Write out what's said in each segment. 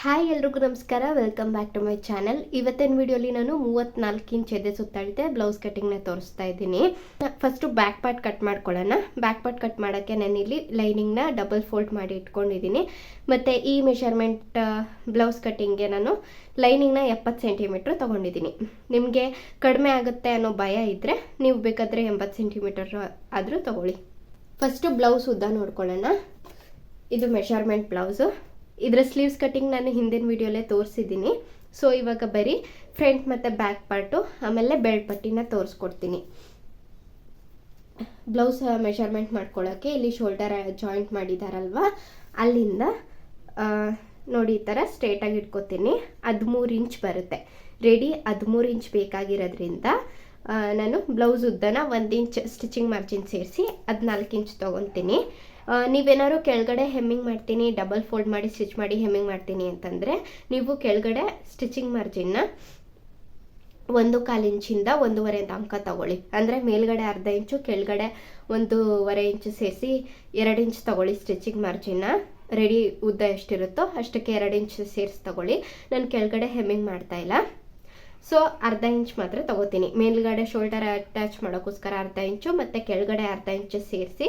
Hi ಎಲ್ರಿಗೂ ನಮಸ್ಕಾರ welcome back to my channel ಇವತ್ತಿನ ವಿಡಿಯೋಲಿ ನಾನು ಮೂವತ್ತ್ನಾಲ್ಕು ಇಂಚ್ ಎದೆ ಸುತ್ತಾಡಿದೆ ಬ್ಲೌಸ್ ಕಟಿಂಗ್ನ ತೋರಿಸ್ತಾ ಇದ್ದೀನಿ. ಫಸ್ಟು ಬ್ಯಾಕ್ ಪಾರ್ಟ್ ಕಟ್ ಮಾಡ್ಕೊಳ್ಳೋಣ. ಬ್ಯಾಕ್ ಪಾರ್ಟ್ ಕಟ್ ಮಾಡೋಕ್ಕೆ ನಾನು ಇಲ್ಲಿ ಲೈನಿಂಗ್ನ ಡಬಲ್ ಫೋಲ್ಡ್ ಮಾಡಿ ಇಟ್ಕೊಂಡಿದ್ದೀನಿ. ಮತ್ತು ಈ ಮೆಷರ್ಮೆಂಟ್ ಬ್ಲೌಸ್ ಕಟ್ಟಿಂಗ್ಗೆ ನಾನು ಲೈನಿಂಗ್ನ ಎಪ್ಪತ್ತು ಸೆಂಟಿಮೀಟ್ರ್ ತೊಗೊಂಡಿದ್ದೀನಿ. ನಿಮಗೆ ಕಡಿಮೆ ಆಗುತ್ತೆ ಅನ್ನೋ ಭಯ ಇದ್ದರೆ ನೀವು ಬೇಕಾದರೆ ಎಂಬತ್ತು ಸೆಂಟಿಮೀಟರ್ ಆದರೂ ತೊಗೊಳ್ಳಿ. ಫಸ್ಟು ಬ್ಲೌಸ್ ಉದ್ದ ನೋಡ್ಕೊಳ್ಳೋಣ. ಇದು ಮೆಷರ್ಮೆಂಟ್ ಬ್ಲೌಸು ಇದರ ಸ್ಲೀವ್ಸ್ ಕಟ್ಟಿಂಗ್ ನಾನು ಹಿಂದಿನ ವಿಡಿಯೋಲೇ ತೋರಿಸಿದ್ದೀನಿ. ಸೊ ಇವಾಗ ಬರೀ ಫ್ರಂಟ್ ಮತ್ತು ಬ್ಯಾಕ್ ಪಾರ್ಟು ಆಮೇಲೆ ಬೆಲ್ಟ್ ಪಟ್ಟಿನ ತೋರಿಸ್ಕೊಡ್ತೀನಿ. ಬ್ಲೌಸ್ ಮೆಷರ್ಮೆಂಟ್ ಮಾಡ್ಕೊಳ್ಳೋಕ್ಕೆ ಇಲ್ಲಿ ಶೋಲ್ಡರ್ ಜಾಯಿಂಟ್ ಮಾಡಿದಾರಲ್ವ? ಅಲ್ಲಿಂದ ನೋಡಿ ಈ ಥರ ಸ್ಟ್ರೇಟಾಗಿ ಇಟ್ಕೋತೀನಿ. ಹದಿಮೂರು ಇಂಚ್ ಬರುತ್ತೆ. ರೆಡಿ ಹದಿಮೂರು ಇಂಚ್ ಬೇಕಾಗಿರೋದ್ರಿಂದ ನಾನು ಬ್ಲೌಸ್ ಉದ್ದನ ಒಂದು ಇಂಚ್ ಸ್ಟಿಚಿಂಗ್ ಮಾರ್ಜಿನ್ ಸೇರಿಸಿ ಹದಿನಾಲ್ಕು ಇಂಚ್ ತೊಗೊತೀನಿ. ನೀವೇನಾದ್ರು ಕೆಳಗಡೆ ಹೆಮ್ಮಿಂಗ್ ಮಾಡ್ತೀನಿ ಡಬಲ್ ಫೋಲ್ಡ್ ಮಾಡಿ ಸ್ಟಿಚ್ ಮಾಡಿ ಹೆಮ್ಮಿಂಗ್ ಮಾಡ್ತೀನಿ ಅಂತಂದರೆ ನೀವು ಕೆಳಗಡೆ ಸ್ಟಿಚಿಂಗ್ ಮಾರ್ಜಿನ್ನ ಒಂದು ಕಾಲು ಇಂಚಿಂದ ಒಂದೂವರೆ ಅಂಕ ತಗೊಳ್ಳಿ. ಅಂದರೆ ಮೇಲ್ಗಡೆ ಅರ್ಧ ಇಂಚು, ಕೆಳಗಡೆ ಒಂದೂವರೆ ಇಂಚು ಸೇರಿಸಿ ಎರಡು ಇಂಚು ತಗೊಳ್ಳಿ ಸ್ಟಿಚಿಂಗ್ ಮಾರ್ಜಿನ್ನ ರೆಡಿ ಉದ್ದ ಎಷ್ಟಿರುತ್ತೋ ಅಷ್ಟಕ್ಕೆ ಎರಡು ಇಂಚು ಸೇರಿಸಿ ತಗೊಳ್ಳಿ. ನಾನು ಕೆಳಗಡೆ ಹೆಮ್ಮಿಂಗ್ ಮಾಡ್ತಾ ಇಲ್ಲ. ಸೊ ಅರ್ಧ ಇಂಚ್ ಮಾತ್ರ ತಗೋತೀನಿ. ಮೇಲ್ಗಡೆ ಶೋಲ್ಡರ್ ಅಟ್ಯಾಚ್ ಮಾಡೋಕ್ಕೋಸ್ಕರ ಅರ್ಧ ಇಂಚು, ಮತ್ತು ಕೆಳಗಡೆ ಅರ್ಧ ಇಂಚು ಸೇರಿಸಿ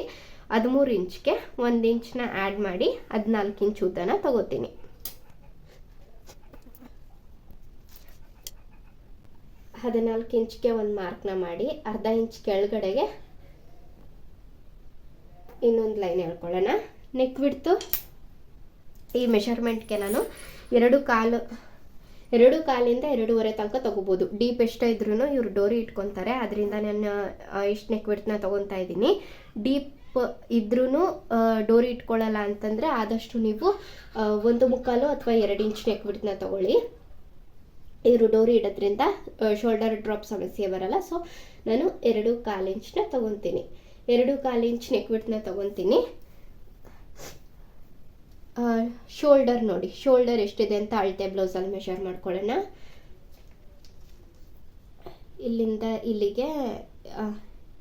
ಹದಿಮೂರು ಇಂಚ್ಗೆ ಒಂದು ಇಂಚನ್ನ ಆ್ಯಡ್ ಮಾಡಿ ಹದಿನಾಲ್ಕು ಇಂಚ್ ಉದ್ದನ ತಗೋತೀನಿ. ಹದಿನಾಲ್ಕು ಇಂಚ್ಗೆ ಒಂದು ಮಾರ್ಕ್ನ ಮಾಡಿ ಅರ್ಧ ಇಂಚ್ ಕೆಳಗಡೆಗೆ ಇನ್ನೊಂದು ಲೈನ್ ಹೇಳ್ಕೊಳ್ಳೋಣ ನೆಕ್ ಬಿಡ್ತು ಈ ಮೆಷರ್ಮೆಂಟ್ಗೆ ನಾನು ಎರಡು ಕಾಲು, ಎರಡು ಕಾಲಿಂದ ಎರಡೂವರೆ ತನಕ ತಗೋಬೋದು. ಡೀಪ್ ಎಷ್ಟೇ ಇದ್ರೂ ಇವರು ಡೋರಿ ಇಟ್ಕೊತಾರೆ. ಅದರಿಂದ ನಾನು ಎಷ್ಟು ನೆಕ್ ಬಿಡ್ತನ್ನ ತೊಗೊತಾ ಇದ್ದೀನಿ. ಡೀಪ್ ಇದ್ರೂ ಡೋರಿ ಇಟ್ಕೊಳ್ಳಲ್ಲ ಅಂತಂದರೆ ಆದಷ್ಟು ನೀವು ಒಂದು ಮುಕ್ಕಾಲು ಅಥವಾ ಎರಡು ಇಂಚ್ ನೆಕ್ ಬಿಡ್ತನ್ನ ತಗೊಳ್ಳಿ. ಇವರು ಡೋರಿ ಇಡೋದ್ರಿಂದ ಶೋಲ್ಡರ್ ಡ್ರಾಪ್ ಸಮಸ್ಯೆ ಬರಲ್ಲ. ಸೊ, ನಾನು ಎರಡು ಕಾಲು ಇಂಚ್ನ ತಗೊತೀನಿ. ಎರಡು ಕಾಲು ಇಂಚ್ ನೆಕ್ ಬಿಡ್ತನ್ನ ತಗೊತೀನಿ ಶೋಲ್ಡರ್ ನೋಡಿ. ಶೋಲ್ಡರ್ ಎಷ್ಟಿದೆ ಅಂತ ಅಳತೆ ಬ್ಲೌಸಲ್ಲಿ ಮೆಷರ್ ಮಾಡ್ಕೊಳ್ಳೋಣ. ಇಲ್ಲಿಂದ ಇಲ್ಲಿಗೆ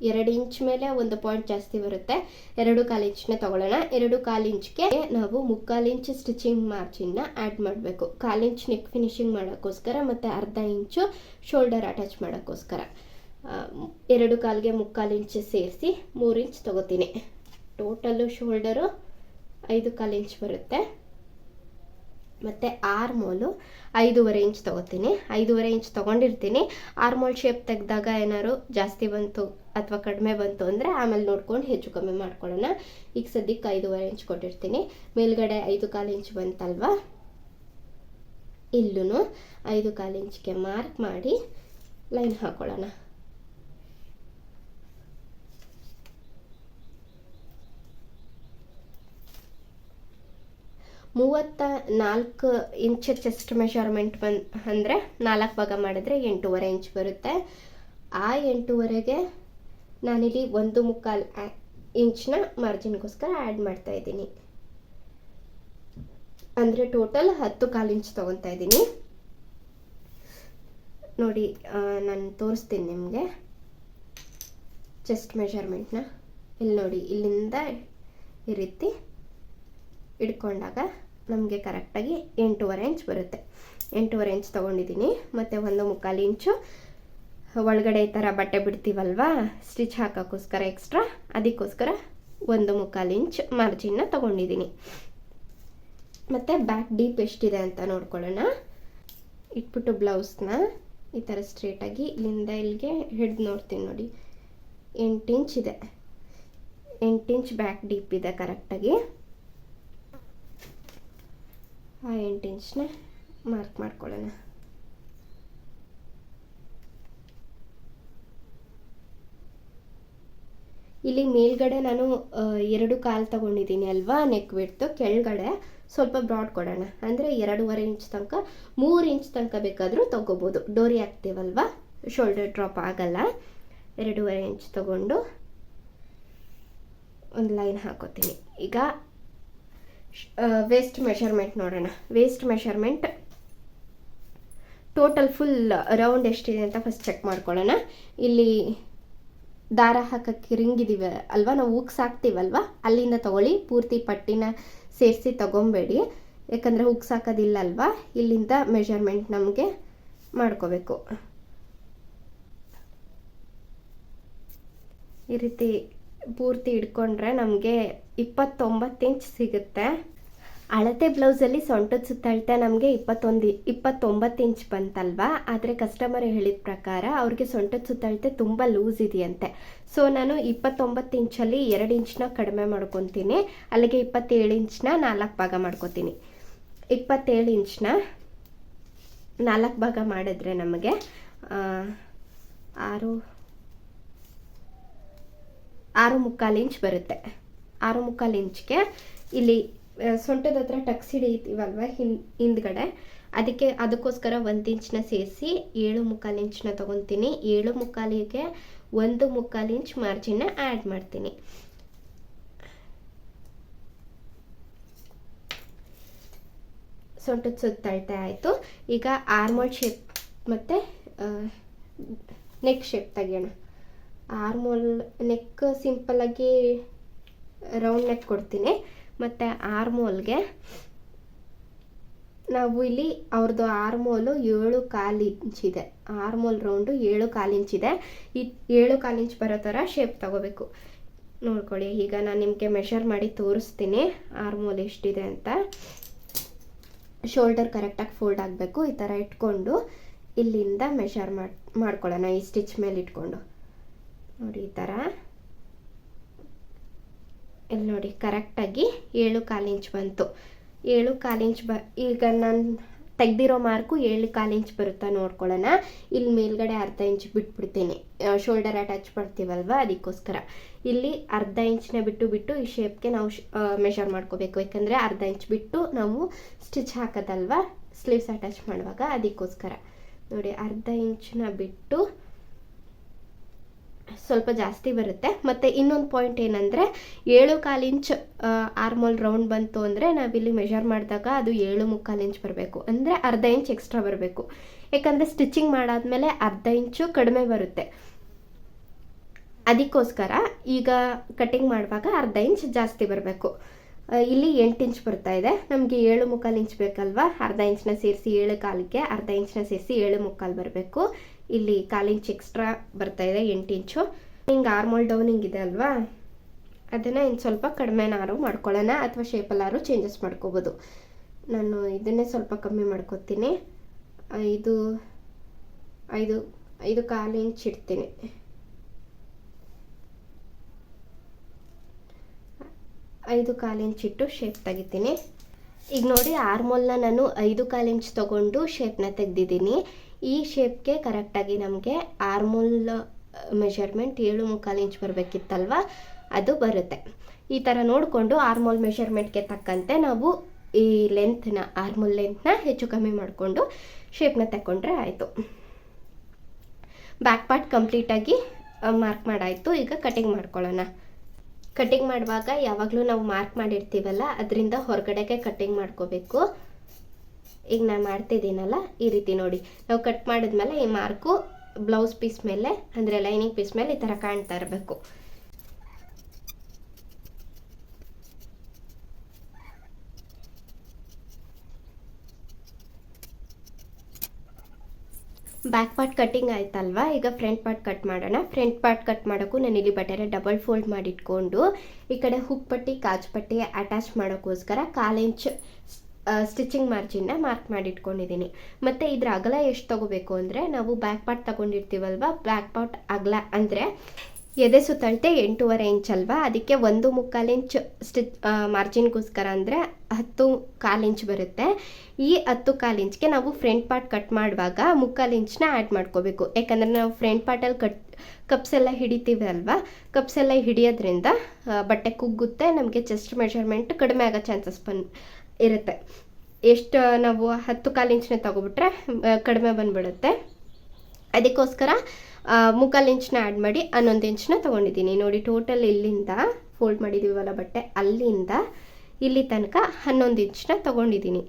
ಎರಡು ಇಂಚ್ ಮೇಲೆ ಒಂದು ಪಾಯಿಂಟ್ ಜಾಸ್ತಿ ಬರುತ್ತೆ. ಎರಡು ಕಾಲು ಇಂಚ್ನ ತಗೊಳ್ಳೋಣ. ಎರಡು ಕಾಲು ಇಂಚ್ಗೆ ನಾವು ಮುಕ್ಕಾಲು ಇಂಚ್ ಸ್ಟಿಚಿಂಗ್ ಮಾರ್ಜಿನ್ನ ಆ್ಯಡ್ ಮಾಡಬೇಕು. ಕಾಲು ಇಂಚ್ ನೆಕ್ ಫಿನಿಶಿಂಗ್ ಮಾಡೋಕ್ಕೋಸ್ಕರ ಮತ್ತು ಅರ್ಧ ಇಂಚು ಶೋಲ್ಡರ್ ಅಟ್ಯಾಚ್ ಮಾಡೋಕ್ಕೋಸ್ಕರ. ಎರಡು ಕಾಲಿಗೆ ಮುಕ್ಕಾಲು ಇಂಚ್ ಸೇರಿಸಿ ಮೂರು ಇಂಚ್ ತಗೋತೀನಿ. ಟೋಟಲು ಶೋಲ್ಡರು ಐದು ಕಾಲು ಇಂಚ್ ಬರುತ್ತೆ. ಮತ್ತು ಆರ್ಮೋಲು ಐದೂವರೆ ಇಂಚ್ ತೊಗೋತೀನಿ. ಐದೂವರೆ ಇಂಚ್ ತೊಗೊಂಡಿರ್ತೀನಿ. ಆರ್ಮೋಲ್ ಶೇಪ್ ತೆಗೆದಾಗ ಏನಾದ್ರು ಜಾಸ್ತಿ ಬಂತು ಅಥವಾ ಕಡಿಮೆ ಬಂತು ಅಂದರೆ ಆಮೇಲೆ ನೋಡ್ಕೊಂಡು ಹೆಚ್ಚು ಕಮ್ಮಿ ಮಾಡ್ಕೊಳ್ಳೋಣ. ಈಗ ಸದ್ಯಕ್ಕೆ ಐದೂವರೆ ಇಂಚ್ ಕೊಟ್ಟಿರ್ತೀನಿ. ಮೇಲ್ಗಡೆ ಐದು ಕಾಲು ಇಂಚ್ ಬಂತಲ್ವಾ? ಇಲ್ಲೂ ಐದು ಕಾಲು ಇಂಚ್ಗೆ ಮಾರ್ಕ್ ಮಾಡಿ ಲೈನ್ ಹಾಕೊಳ್ಳೋಣ. ಮೂವತ್ತ ನಾಲ್ಕು ಇಂಚ್ ಚೆಸ್ಟ್ ಮೆಷರ್ಮೆಂಟ್ ಬಂದ್ ಅಂದರೆ ನಾಲ್ಕು ಭಾಗ ಮಾಡಿದ್ರೆ ಎಂಟೂವರೆ ಇಂಚ್ ಬರುತ್ತೆ. ಆ ಎಂಟೂವರೆಗೆ ನಾನಿಲ್ಲಿ ಒಂದು ಮುಕ್ಕಾಲು ಇಂಚ್ನ ಮಾರ್ಜಿನ್ಗೋಸ್ಕರ ಆ್ಯಡ್ ಮಾಡ್ತಾ ಇದ್ದೀನಿ. ಅಂದರೆ ಟೋಟಲ್ ಹತ್ತು ಕಾಲು ಇಂಚ್ ತೊಗೊತಾ ಇದ್ದೀನಿ. ನೋಡಿ ನಾನು ತೋರಿಸ್ತೀನಿ ನಿಮಗೆ. ಚೆಸ್ಟ್ ಮೆಷರ್ಮೆಂಟ್ನ ಇಲ್ಲಿ ನೋಡಿ, ಇಲ್ಲಿಂದ ಈ ರೀತಿ ಇಟ್ಕೊಂಡಾಗ ನಮಗೆ ಕರೆಕ್ಟಾಗಿ ಎಂಟೂವರೆ ಇಂಚ್ ಬರುತ್ತೆ. ಎಂಟೂವರೆ ಇಂಚ್ ತೊಗೊಂಡಿದ್ದೀನಿ. ಮತ್ತು ಒಂದು ಮುಕ್ಕಾಲು ಇಂಚು ಒಳಗಡೆ ಈ ಥರ ಬಟ್ಟೆ ಬಿಡ್ತೀವಲ್ವಾ? ಸ್ಟಿಚ್ ಹಾಕೋಕ್ಕೋಸ್ಕರ ಎಕ್ಸ್ಟ್ರಾ ಅದಕ್ಕೋಸ್ಕರ ಒಂದು ಮುಕ್ಕಾಲು ಇಂಚ್ ಮಾರ್ಜಿನ್ನ ತೊಗೊಂಡಿದ್ದೀನಿ. ಮತ್ತು ಬ್ಯಾಕ್ ಡೀಪ್ ಎಷ್ಟಿದೆ ಅಂತ ನೋಡ್ಕೊಳ್ಳೋಣ. ಇಟ್ಬಿಟ್ಟು ಬ್ಲೌಸ್ನ ಈ ಥರ ಸ್ಟ್ರೇಟಾಗಿ ಇಲ್ಲಿಂದ ಇಲ್ಲಿಗೆ ಹಿಡ್ದು ನೋಡ್ತೀನಿ ನೋಡಿ. ಎಂಟು ಇಂಚ್ ಇದೆ. ಎಂಟು ಇಂಚ್ ಬ್ಯಾಕ್ ಡೀಪ್ ಇದೆ ಕರೆಕ್ಟಾಗಿ ಆ ಎಂಟು ಇಂಚ್ನ ಮಾರ್ಕ್ ಮಾಡ್ಕೊಳ್ಳೋಣ. ಇಲ್ಲಿ ಮೇಲ್ಗಡೆ ನಾನು ಎರಡು ಕಾಲು ತಗೊಂಡಿದ್ದೀನಿ ಅಲ್ವಾ? ನೆಕ್ ಬಿಡ್ತು ಕೆಳಗಡೆ. ಸ್ವಲ್ಪ ಬ್ರಾಡ್ ಕೊಡೋಣ. ಅಂದರೆ ಎರಡೂವರೆ ಇಂಚ್ ತನಕ, ಮೂರು ಇಂಚ್ ತನಕ ಬೇಕಾದರೂ ತಗೋಬೋದು. ಡೋರಿ ಹಾಕ್ತೀವಲ್ವಾ ಶೋಲ್ಡರ್ ಡ್ರಾಪ್ ಆಗಲ್ಲ. ಎರಡೂವರೆ ಇಂಚ್ ತಗೊಂಡು ಒಂದು ಲೈನ್ ಹಾಕೋತೀನಿ. ಈಗ ವೇಸ್ಟ್ ಮೆಷರ್ಮೆಂಟ್ ನೋಡೋಣ. Waist measurement total full round ಎಷ್ಟಿದೆ ಅಂತ ಫಸ್ಟ್ ಚೆಕ್ ಮಾಡ್ಕೊಳ್ಳೋಣ. ಇಲ್ಲಿ ದಾರ ಹಾಕಕ್ಕೆ ಕಿರಿಂಗ್ ಇದೀವಿ ಅಲ್ವಾ? ನಾವು ಉಕ್ಸ್ ಹಾಕ್ತೀವಲ್ವಾ? ಅಲ್ಲಿಂದ ತಗೊಳ್ಳಿ, ಪೂರ್ತಿ ಪಟ್ಟಿನ ಸೇರಿಸಿ ತಗೊಬೇಡಿ. ಯಾಕಂದರೆ ಹುಕ್ಸ್ ಹಾಕೋದಿಲ್ಲ ಅಲ್ವಾ? ಇಲ್ಲಿಂದ ಮೆಷರ್ಮೆಂಟ್ ನಮಗೆ ಮಾಡ್ಕೋಬೇಕು. ಈ ರೀತಿ ಪೂರ್ತಿ ಇಟ್ಕೊಂಡ್ರೆ ನಮಗೆ ಇಪ್ಪತ್ತೊಂಬತ್ತು ಇಂಚ್ ಸಿಗುತ್ತೆ. ಅಳತೆ ಬ್ಲೌಸಲ್ಲಿ ಸೊಂಟದ ಸುತ್ತಳತೆ ನಮಗೆ ಇಪ್ಪತ್ತೊಂದು, ಇಪ್ಪತ್ತೊಂಬತ್ತು ಇಂಚ್ ಬಂತಲ್ವಾ? ಆದರೆ ಕಸ್ಟಮರ್ ಹೇಳಿದ ಪ್ರಕಾರ ಅವ್ರಿಗೆ ಸೊಂಟದ ಸುತ್ತಳತೆ ತುಂಬ ಲೂಸ್ ಇದೆಯಂತೆ. ಸೊ ನಾನು ಇಪ್ಪತ್ತೊಂಬತ್ತು ಇಂಚಲ್ಲಿ ಎರಡು ಇಂಚ್ನ ಕಡಿಮೆ ಮಾಡ್ಕೊತೀನಿ. ಅಲ್ಲಿಗೆ ಇಪ್ಪತ್ತೇಳು ಇಂಚ್ನ ನಾಲ್ಕು ಭಾಗ ಮಾಡ್ಕೊತೀನಿ. ಇಪ್ಪತ್ತೇಳು ಇಂಚ್ನ ನಾಲ್ಕು ಭಾಗ ಮಾಡಿದ್ರೆ ನಮಗೆ ಆರು ಆರು ಮುಕ್ಕಾಲು ಇಂಚ್ ಬರುತ್ತೆ. ಆರು ಮುಕ್ಕಾಲು ಇಂಚ್ಗೆ ಇಲ್ಲಿ ಸೊಂಟದ ಹತ್ರ ಟಕ್ಸ್ ಇದೀವಲ್ವ ಹಿಂದ್ ಹಿಂದ್ಗಡೆ? ಅದಕ್ಕೆ ಅದಕ್ಕೋಸ್ಕರ ಒಂದು ಇಂಚನ್ನ ಸೇರಿಸಿ ಏಳು ಮುಕ್ಕಾಲು ಇಂಚನ್ನ ತೊಗೊತೀನಿ. ಏಳು ಮುಕ್ಕಾಲಿಗೆ ಒಂದು ಮುಕ್ಕಾಲು ಇಂಚ್ ಮಾರ್ಜಿನ್ನ ಆ್ಯಡ್ ಮಾಡ್ತೀನಿ. ಸೊಂಟದ ಸುತ್ತಳತೆ ಆಯಿತು. ಈಗ ಆರ್ಮೋಲ್ ಶೇಪ್ ಮತ್ತು ನೆಕ್ ಶೇಪ್ ತೆಗಿಯೋಣ. ಆರ್ಮೋಲ್ ನೆಕ್ ಆಗಿ ರೌಂಡ್ ನೆಕ್ ಕೊಡ್ತೀನಿ. ಮತ್ತು ಆರ್ಮೋಲ್ಗೆ ನಾವು ಇಲ್ಲಿ ಅವ್ರದ್ದು ಆರ್ಮೋಲು ಏಳು ಕಾಲು ಇಂಚ್ ಇದೆ. ಆರ್ಮೋಲ್ ರೌಂಡು ಏಳು ಕಾಲು ಇಂಚ್ ಇದೆ. ಈ ಏಳು ಕಾಲು ಇಂಚ್ ಬರೋ ಥರ ಶೇಪ್ ತಗೋಬೇಕು. ನೋಡ್ಕೊಳ್ಳಿ, ಈಗ ನಾನು ನಿಮಗೆ ಮೆಷರ್ ಮಾಡಿ ತೋರಿಸ್ತೀನಿ. ಆರ್ಮೋಲ್ ಎಷ್ಟಿದೆ ಅಂತ. ಶೋಲ್ಡರ್ ಕರೆಕ್ಟಾಗಿ ಫೋಲ್ಡ್ ಆಗಬೇಕು. ಈ ಥರ ಇಟ್ಕೊಂಡು ಇಲ್ಲಿಂದ ಮೆಷರ್ ಮಾಡಿ, ಮಾಡ್ಕೊಳ್ಳೋಣ. ಈ ಸ್ಟಿಚ್ ಮೇಲೆ ಇಟ್ಕೊಂಡು. ನೋಡಿ ಈ ಥರ ಇಲ್ಲಿ ನೋಡಿ, ಕರೆಕ್ಟಾಗಿ ಏಳು ಕಾಲು ಇಂಚ್ ಬಂತು. ಏಳು ಕಾಲು ಇಂಚ್ ಬ, ಈಗ ನಾನು ತೆಗ್ದಿರೋ ಮಾರ್ಕು ಏಳು ಕಾಲಿಂಚ್ ಇಂಚ್ ಬರುತ್ತಾ ನೋಡ್ಕೊಳ್ಳೋಣ. ಇಲ್ಲಿ ಮೇಲ್ಗಡೆ ಅರ್ಧ ಇಂಚ್ ಬಿಟ್ಬಿಡ್ತೀನಿ. ಶೋಲ್ಡರ್ ಅಟ್ಯಾಚ್ ಮಾಡ್ತೀವಲ್ವ? ಅದಕ್ಕೋಸ್ಕರ. ಇಲ್ಲಿ ಅರ್ಧ ಇಂಚ್ನ ಬಿಟ್ಟು ಬಿಟ್ಟು ಈ ಶೇಪ್ಗೆ ನಾವು ಮೆಷರ್ ಮಾಡ್ಕೋಬೇಕು. ಯಾಕಂದರೆ ಅರ್ಧ ಇಂಚ್ ಬಿಟ್ಟು ನಾವು ಸ್ಟಿಚ್ ಹಾಕೋದಲ್ವ? ಸ್ಲೀವ್ಸ್ ಅಟ್ಯಾಚ್ ಮಾಡುವಾಗ ಅದಕ್ಕೋಸ್ಕರ. ನೋಡಿ, ಅರ್ಧ ಇಂಚನ್ನ ಬಿಟ್ಟು ಸ್ವಲ್ಪ ಜಾಸ್ತಿ ಬರುತ್ತೆ. ಮತ್ತು ಇನ್ನೊಂದು ಪಾಯಿಂಟ್ ಏನಂದರೆ, ಏಳು ಕಾಲು ಇಂಚ್ ಆರ್ಮೋಲ್ ರೌಂಡ್ ಬಂತು ಅಂದರೆ ನಾವಿಲ್ಲಿ ಮೆಷರ್ ಮಾಡಿದಾಗ ಅದು ಏಳು ಮುಕ್ಕಾಲು ಇಂಚ್ ಬರಬೇಕು. ಅಂದರೆ ಅರ್ಧ ಇಂಚ್ ಎಕ್ಸ್ಟ್ರಾ ಬರಬೇಕು. ಯಾಕಂದರೆ ಸ್ಟಿಚಿಂಗ್ ಮಾಡಾದ್ಮೇಲೆ ಅರ್ಧ ಇಂಚು ಕಡಿಮೆ ಬರುತ್ತೆ. ಅದಕ್ಕೋಸ್ಕರ ಈಗ ಕಟಿಂಗ್ ಮಾಡುವಾಗ ಅರ್ಧ ಇಂಚ್ ಜಾಸ್ತಿ ಬರಬೇಕು. ಇಲ್ಲಿ ಎಂಟು ಇಂಚ್ ಬರ್ತಾ ಇದೆ. ನಮಗೆ ಏಳು ಮುಕ್ಕಾಲು ಇಂಚ್ ಬೇಕಲ್ವಾ? ಅರ್ಧ ಇಂಚ್ನ ಸೇರಿಸಿ ಏಳು ಕಾಲಿಗೆ ಅರ್ಧ ಇಂಚ್ನ ಸೇರಿಸಿ ಏಳು ಮುಕ್ಕಾಲು ಬರಬೇಕು. ಇಲ್ಲಿ ಕಾಲಿಂಚ್ ಎಕ್ಸ್ಟ್ರಾ ಬರ್ತಾ ಇದೆ ಎಂಟು ಇಂಚು. ಹಿಂಗೆ ಆರ್ಮೋಲ್ ಡೌನಿಂಗ್ ಇದೆ ಅಲ್ವಾ? ಅದನ್ನು ಇನ್ನು ಸ್ವಲ್ಪ ಕಡಿಮೆನಾರು ಮಾಡ್ಕೊಳ್ಳೋಣ ಅಥವಾ ಶೇಪಲ್ಲಾರು ಚೇಂಜಸ್ ಮಾಡ್ಕೋಬೋದು. ನಾನು ಇದನ್ನೇ ಸ್ವಲ್ಪ ಕಮ್ಮಿ ಮಾಡ್ಕೊತೀನಿ. ಐದು ಐದು ಐದು ಕಾಲು ಇಂಚ್ ಇಡ್ತೀನಿ. ಐದು ಕಾಲು ಇಂಚ್ ಇಟ್ಟು ಶೇಪ್ ತೆಗಿತೀನಿ. ಈಗ ನೋಡಿ ಆರ್ಮೋಲ್ನ ನಾನು ಐದು ಕಾಲು ಇಂಚ್ ತೊಗೊಂಡು ಶೇಪ್ನ ತೆಗ್ದಿದ್ದೀನಿ. ಈ ಶೇಪ್ಗೆ ಕರೆಕ್ಟಾಗಿ ನಮಗೆ ಆರ್ಮೋಲ್ ಮೆಷರ್ಮೆಂಟ್ ಏಳು ಮುಕ್ಕಾಲು ಇಂಚ್ ಬರಬೇಕಿತ್ತಲ್ವ? ಅದು ಬರುತ್ತೆ. ಈ ಥರ ನೋಡಿಕೊಂಡು ಆರ್ಮೋಲ್ ಮೆಷರ್ಮೆಂಟ್ಗೆ ತಕ್ಕಂತೆ ನಾವು ಈ ಲೆಂತ್ನ ಆರ್ಮೋಲ್ ಲೆಂತ್ನ ಹೆಚ್ಚು ಕಮ್ಮಿ ಮಾಡಿಕೊಂಡು ಶೇಪ್ನ ತಗೊಂಡ್ರೆ ಆಯಿತು. ಬ್ಯಾಕ್ ಪಾರ್ಟ್ ಕಂಪ್ಲೀಟಾಗಿ ಮಾರ್ಕ್ ಮಾಡಾಯಿತು. ಈಗ ಕಟಿಂಗ್ ಮಾಡ್ಕೊಳ್ಳೋಣ. ಕಟಿಂಗ್ ಮಾಡುವಾಗ ಯಾವಾಗಲೂ ನಾವು ಮಾರ್ಕ್ ಮಾಡಿರ್ತೀವಲ್ಲ, ಅದರಿಂದ ಹೊರಗಡೆಗೆ ಕಟಿಂಗ್ ಮಾಡ್ಕೋಬೇಕು. ಈಗ ನಾನು ಮಾಡ್ತಿದ್ದೀನಲ್ಲ, ಈ ರೀತಿ ನೋಡಿ. ನಾವು ಕಟ್ ಮಾಡಿದ್ಮೇಲೆ ಈ ಮಾರ್ಕು ಬ್ಲೌಸ್ ಪೀಸ್ ಮೇಲೆ, ಅಂದರೆ ಲೈನಿಂಗ್ ಪೀಸ್ ಮೇಲೆ ಈ ಥರ ಕಾಣ್ತಾ ಇರಬೇಕು. ಬ್ಯಾಕ್ ಪಾರ್ಟ್ ಕಟ್ಟಿಂಗ್ ಆಯ್ತಲ್ವಾ? ಈಗ ಫ್ರಂಟ್ ಪಾರ್ಟ್ ಕಟ್ ಮಾಡೋಣ. ಫ್ರಂಟ್ ಪಾರ್ಟ್ ಕಟ್ ಮಾಡೋಕ್ಕೂ ನಾನು ಇಲ್ಲಿ ಬಟ್ಟೆನ ಡಬಲ್ ಫೋಲ್ಡ್ ಮಾಡಿಟ್ಕೊಂಡು, ಈ ಕಡೆ ಹುಕ್ ಪಟ್ಟಿ ಕಾಜು ಪಟ್ಟಿ ಅಟ್ಯಾಚ್ ಮಾಡೋಕ್ಕೋಸ್ಕರ ಕಾಲು ಇಂಚ್ ಸ್ಟಿಚಿಂಗ್ ಮಾರ್ಜಿನ್ನ ಮಾರ್ಕ್ ಮಾಡಿಟ್ಕೊಂಡಿದ್ದೀನಿ. ಮತ್ತು ಇದರ ಅಗಲ ಎಷ್ಟು ತೊಗೋಬೇಕು ಅಂದರೆ ನಾವು ಬ್ಯಾಕ್ ಪಾರ್ಟ್ ತಗೊಂಡಿರ್ತೀವಲ್ವ? ಬ್ಯಾಕ್ ಪಾರ್ಟ್ ಅಗಲ ಅಂದರೆ ಎದೆ ಸುತ್ತಳತೆ ಎಂಟೂವರೆ ಇಂಚ್ ಅಲ್ವಾ? ಅದಕ್ಕೆ ಒಂದು ಮುಕ್ಕಾಲು ಇಂಚ್ ಸ್ಟಿಚ್ ಮಾರ್ಜಿನ್ಗೋಸ್ಕರ ಅಂದರೆ ಹತ್ತು ಕಾಲು ಇಂಚ್ ಬರುತ್ತೆ. ಈ ಹತ್ತು ಕಾಲು ಇಂಚ್ಗೆ ನಾವು ಫ್ರಂಟ್ ಪಾರ್ಟ್ ಕಟ್ ಮಾಡುವಾಗ ಮುಕ್ಕಾಲು ಇಂಚ್ನ ಆ್ಯಡ್ ಮಾಡ್ಕೋಬೇಕು. ಯಾಕಂದರೆ ನಾವು ಫ್ರಂಟ್ ಪಾರ್ಟಲ್ಲಿ ಕಟ್ ಕಪ್ಸ್ ಎಲ್ಲ ಹಿಡಿತೀವಿ ಅಲ್ವಾ? ಕಪ್ಸ್ ಎಲ್ಲ ಹಿಡಿಯೋದ್ರಿಂದ ಬಟ್ಟೆ ಕುಗ್ಗುತ್ತೆ, ನಮಗೆ ಚೆಸ್ಟ್ ಮೆಷರ್ಮೆಂಟ್ ಕಡಿಮೆ ಆಗೋ ಚಾನ್ಸಸ್ ಬನ್ ಇರುತ್ತೆ. ಎಷ್ಟು, ನಾವು ಹತ್ತು ಕಾಲು ಇಂಚನ್ನ ತಗೊಬಿಟ್ರೆ ಕಡಿಮೆ ಬಂದ್ಬಿಡುತ್ತೆ. ಅದಕ್ಕೋಸ್ಕರ ಮುಕ್ಕಾಲು ಇಂಚನ್ನ ಆ್ಯಡ್ ಮಾಡಿ ಹನ್ನೊಂದು ಇಂಚನ್ನ ತೊಗೊಂಡಿದ್ದೀನಿ. ನೋಡಿ ಟೋಟಲ್ ಇಲ್ಲಿಂದ ಫೋಲ್ಡ್ ಮಾಡಿದ್ದೀವಲ್ಲ ಬಟ್ಟೆ, ಅಲ್ಲಿಂದ ಇಲ್ಲಿ ತನಕ ಹನ್ನೊಂದು ಇಂಚನ್ನ ತೊಗೊಂಡಿದ್ದೀನಿ.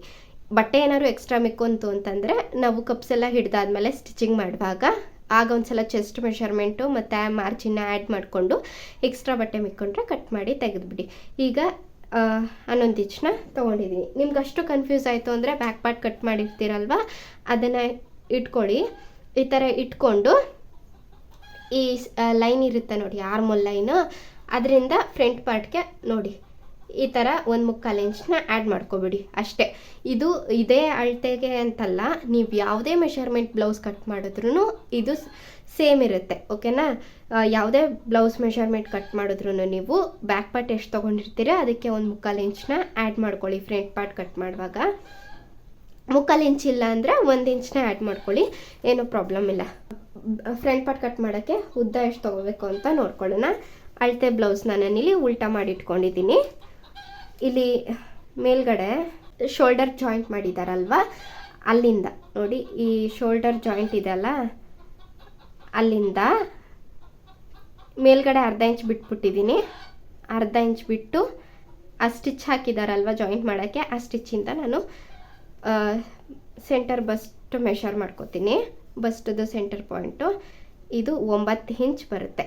ಬಟ್ಟೆ ಏನಾದ್ರು ಎಕ್ಸ್ಟ್ರಾ ಮಿಕ್ಕೊಂತು ಅಂತಂದರೆ, ನಾವು ಕಪ್ಸ್ ಎಲ್ಲ ಹಿಡ್ದಾದ್ಮೇಲೆ ಸ್ಟಿಚಿಂಗ್ ಮಾಡುವಾಗ, ಆಗ ಒಂದ್ಸಲ ಚೆಸ್ಟ್ ಮೆಷರ್ಮೆಂಟು ಮತ್ತು ಮಾರ್ಜಿನ್ನ ಆ್ಯಡ್ ಮಾಡಿಕೊಂಡು ಎಕ್ಸ್ಟ್ರಾ ಬಟ್ಟೆ ಮಿಕ್ಕೊಂಡ್ರೆ ಕಟ್ ಮಾಡಿ ತೆಗೆದುಬಿಡಿ. ಈಗ ಹನ್ನೊಂದು ಇಂಚನ್ನ ತೊಗೊಂಡಿದ್ದೀನಿ ನಿಮ್ಗೆ ಅಷ್ಟು ಕನ್ಫ್ಯೂಸ್ ಆಯಿತು ಅಂದರೆ ಬ್ಯಾಕ್ ಪಾರ್ಟ್ ಕಟ್ ಮಾಡಿರ್ತೀರಲ್ವ? ಅದನ್ನು ಇಟ್ಕೊಳ್ಳಿ. ಈ ಥರ ಇಟ್ಕೊಂಡು ಈ ಲೈನ್ ಇರುತ್ತೆ ನೋಡಿ ಆರ್ಮೋಲ್ ಲೈನು ಅದರಿಂದ ಫ್ರಂಟ್ ಪಾರ್ಟ್ಗೆ ನೋಡಿ, ಈ ಥರ ಒಂದು ಮುಕ್ಕಾಲು ಇಂಚನ್ನ ಆ್ಯಡ್ ಮಾಡ್ಕೊಬಿಡಿ. ಅಷ್ಟೇ. ಇದು ಇದೇ ಅಳತೆಗೆ ಅಂತಲ್ಲ, ನೀವು ಯಾವುದೇ ಮೆಷರ್ಮೆಂಟ್ ಬ್ಲೌಸ್ ಕಟ್ ಮಾಡಿದ್ರೂ ಇದು ಸೇಮ್ ಇರುತ್ತೆ, ಓಕೆನಾ? ಯಾವುದೇ ಬ್ಲೌಸ್ ಮೆಷರ್ಮೆಂಟ್ ಕಟ್ ಮಾಡಿದ್ರು ನೀವು ಬ್ಯಾಕ್ ಪಾರ್ಟ್ ಎಷ್ಟು ತೊಗೊಂಡಿರ್ತೀರ, ಅದಕ್ಕೆ ಒಂದು ಮುಕ್ಕಾಲು ಇಂಚನ್ನ ಆ್ಯಡ್ ಮಾಡ್ಕೊಳ್ಳಿ ಫ್ರಂಟ್ ಪಾರ್ಟ್ ಕಟ್ ಮಾಡುವಾಗ. ಮುಕ್ಕಾಲು ಇಂಚ್ ಇಲ್ಲ ಅಂದರೆ ಒಂದು ಇಂಚನ್ನ ಆ್ಯಡ್ ಮಾಡ್ಕೊಳ್ಳಿ, ಏನೂ ಪ್ರಾಬ್ಲಮ್ ಇಲ್ಲ. ಫ್ರಂಟ್ ಪಾರ್ಟ್ ಕಟ್ ಮಾಡೋಕ್ಕೆ ಉದ್ದ ಎಷ್ಟು ತೊಗೋಬೇಕು ಅಂತ ನೋಡ್ಕೊಳ್ಳೋಣ. ಅಳತೆ ಬ್ಲೌಸ್ ನಾನಿಲ್ಲಿ ಉಲ್ಟಾ ಮಾಡಿ ಇಟ್ಕೊಂಡಿದ್ದೀನಿ. ಇಲ್ಲಿ ಮೇಲ್ಗಡೆ ಶೋಲ್ಡರ್ ಜಾಯಿಂಟ್ ಮಾಡಿದಾರಲ್ವ? ಅಲ್ಲಿಂದ, ನೋಡಿ ಈ ಶೋಲ್ಡರ್ ಜಾಯಿಂಟ್ ಇದೆಯಲ್ಲ ಅಲ್ಲಿಂದ ಮೇಲ್ಗಡೆ ಅರ್ಧ ಇಂಚ್ ಬಿಟ್ಬಿಟ್ಟಿದ್ದೀನಿ. ಅರ್ಧ ಇಂಚ್ ಬಿಟ್ಟು ಆ ಸ್ಟಿಚ್ ಹಾಕಿದಾರಲ್ವ ಜಾಯಿಂಟ್ ಮಾಡೋಕ್ಕೆ? ಆ ಸ್ಟಿಚ್ಚಿಂದ ನಾನು ಸೆಂಟರ್ ಬಸ್ಟ್ ಮೆಷರ್ ಮಾಡ್ಕೋತೀನಿ. ಬಸ್ಟದು ಸೆಂಟರ್ ಪಾಯಿಂಟು ಇದು ಒಂಬತ್ತು ಇಂಚ್ ಬರುತ್ತೆ.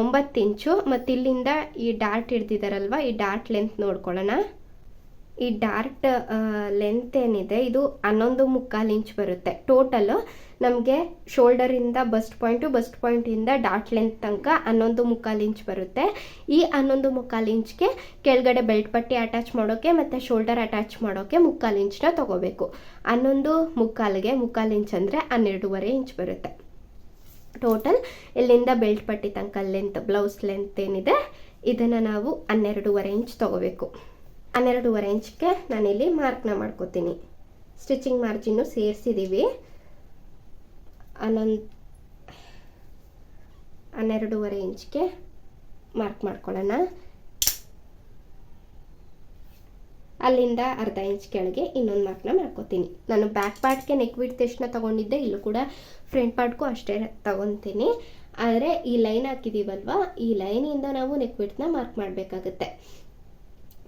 ಒಂಬತ್ತು ಇಂಚು ಮತ್ತು ಇಲ್ಲಿಂದ ಈ ಡಾರ್ಟ್ ಹಿಡ್ದಿದಾರಲ್ವ? ಈ ಡಾರ್ಟ್ ಲೆಂತ್ ನೋಡ್ಕೊಳ್ಳೋಣ. ಈ ಡಾರ್ಟ್ ಲೆಂತ್ ಏನಿದೆ? ಇದು ಹನ್ನೊಂದು ಮುಕ್ಕಾಲು ಇಂಚ್ ಬರುತ್ತೆ. ಟೋಟಲು ನಮಗೆ ಶೋಲ್ಡರಿಂದ ಬಸ್ಟ್ ಪಾಯಿಂಟು ಬಸ್ಟ್ ಪಾಯಿಂಟಿಂದ ಡಾಟ್ ಲೆಂತ್ ತನಕ ಹನ್ನೊಂದು ಮುಕ್ಕಾಲು ಇಂಚ್ ಬರುತ್ತೆ. ಈ ಹನ್ನೊಂದು ಮುಕ್ಕಾಲು ಇಂಚ್ಗೆ ಕೆಳಗಡೆ ಬೆಲ್ಟ್ ಪಟ್ಟಿ ಅಟ್ಯಾಚ್ ಮಾಡೋಕ್ಕೆ ಮತ್ತು ಶೋಲ್ಡರ್ ಅಟ್ಯಾಚ್ ಮಾಡೋಕ್ಕೆ ಮುಕ್ಕಾಲು ಇಂಚನ್ನ ತೊಗೋಬೇಕು. ಹನ್ನೊಂದು ಮುಕ್ಕಾಲಿಗೆ ಮುಕ್ಕಾಲು ಇಂಚ್ ಅಂದರೆ ಹನ್ನೆರಡೂವರೆ ಇಂಚ್ ಬರುತ್ತೆ. ಟೋಟಲ್ ಇಲ್ಲಿಂದ ಬೆಲ್ಟ್ ಪಟ್ಟಿ ತನಕ ಲೆಂತ್ ಬ್ಲೌಸ್ ಲೆಂತ್ ಏನಿದೆ, ಇದನ್ನು ನಾವು ಹನ್ನೆರಡೂವರೆ ಇಂಚ್ ತೊಗೋಬೇಕು. ಹನ್ನೆರಡೂವರೆ ಇಂಚ್ಗೆ ನಾನಿಲ್ಲಿ ಮಾರ್ಕ್ನ ಮಾಡ್ಕೋತೀನಿ. ಸ್ಟಿಚಿಂಗ್ ಮಾರ್ಜಿನ್ನು ಸೇರಿಸಿದ್ದೀವಿ ಹನ್ನೊಂದು, ಹನ್ನೆರಡೂವರೆ ಇಂಚ್ಗೆ ಮಾರ್ಕ್ ಮಾಡ್ಕೊಳ್ಳೋಣ. ಅಲ್ಲಿಂದ ಅರ್ಧ ಇಂಚ್ ಕೆಳಗೆ ಇನ್ನೊಂದು ಮಾರ್ಕ್ನ ಮಾಡ್ಕೋತೀನಿ. ನಾನು ಬ್ಯಾಕ್ ಪಾರ್ಟ್ಗೆ ನೆಕ್ ವಿಡ್ ತಕ್ಷಣ ತೊಗೊಂಡಿದ್ದೆ, ಇಲ್ಲೂ ಕೂಡ ಫ್ರಂಟ್ ಪಾರ್ಟ್ಗೂ ಅಷ್ಟೇ ತೊಗೊತೀನಿ. ಆದರೆ ಈ ಲೈನ್ ಹಾಕಿದ್ದೀವಲ್ವ ಈ ಲೈನಿಂದ ನಾವು ನೆಕ್ ವಿಡ್ತನ್ನ ಮಾರ್ಕ್ ಮಾಡಬೇಕಾಗುತ್ತೆ.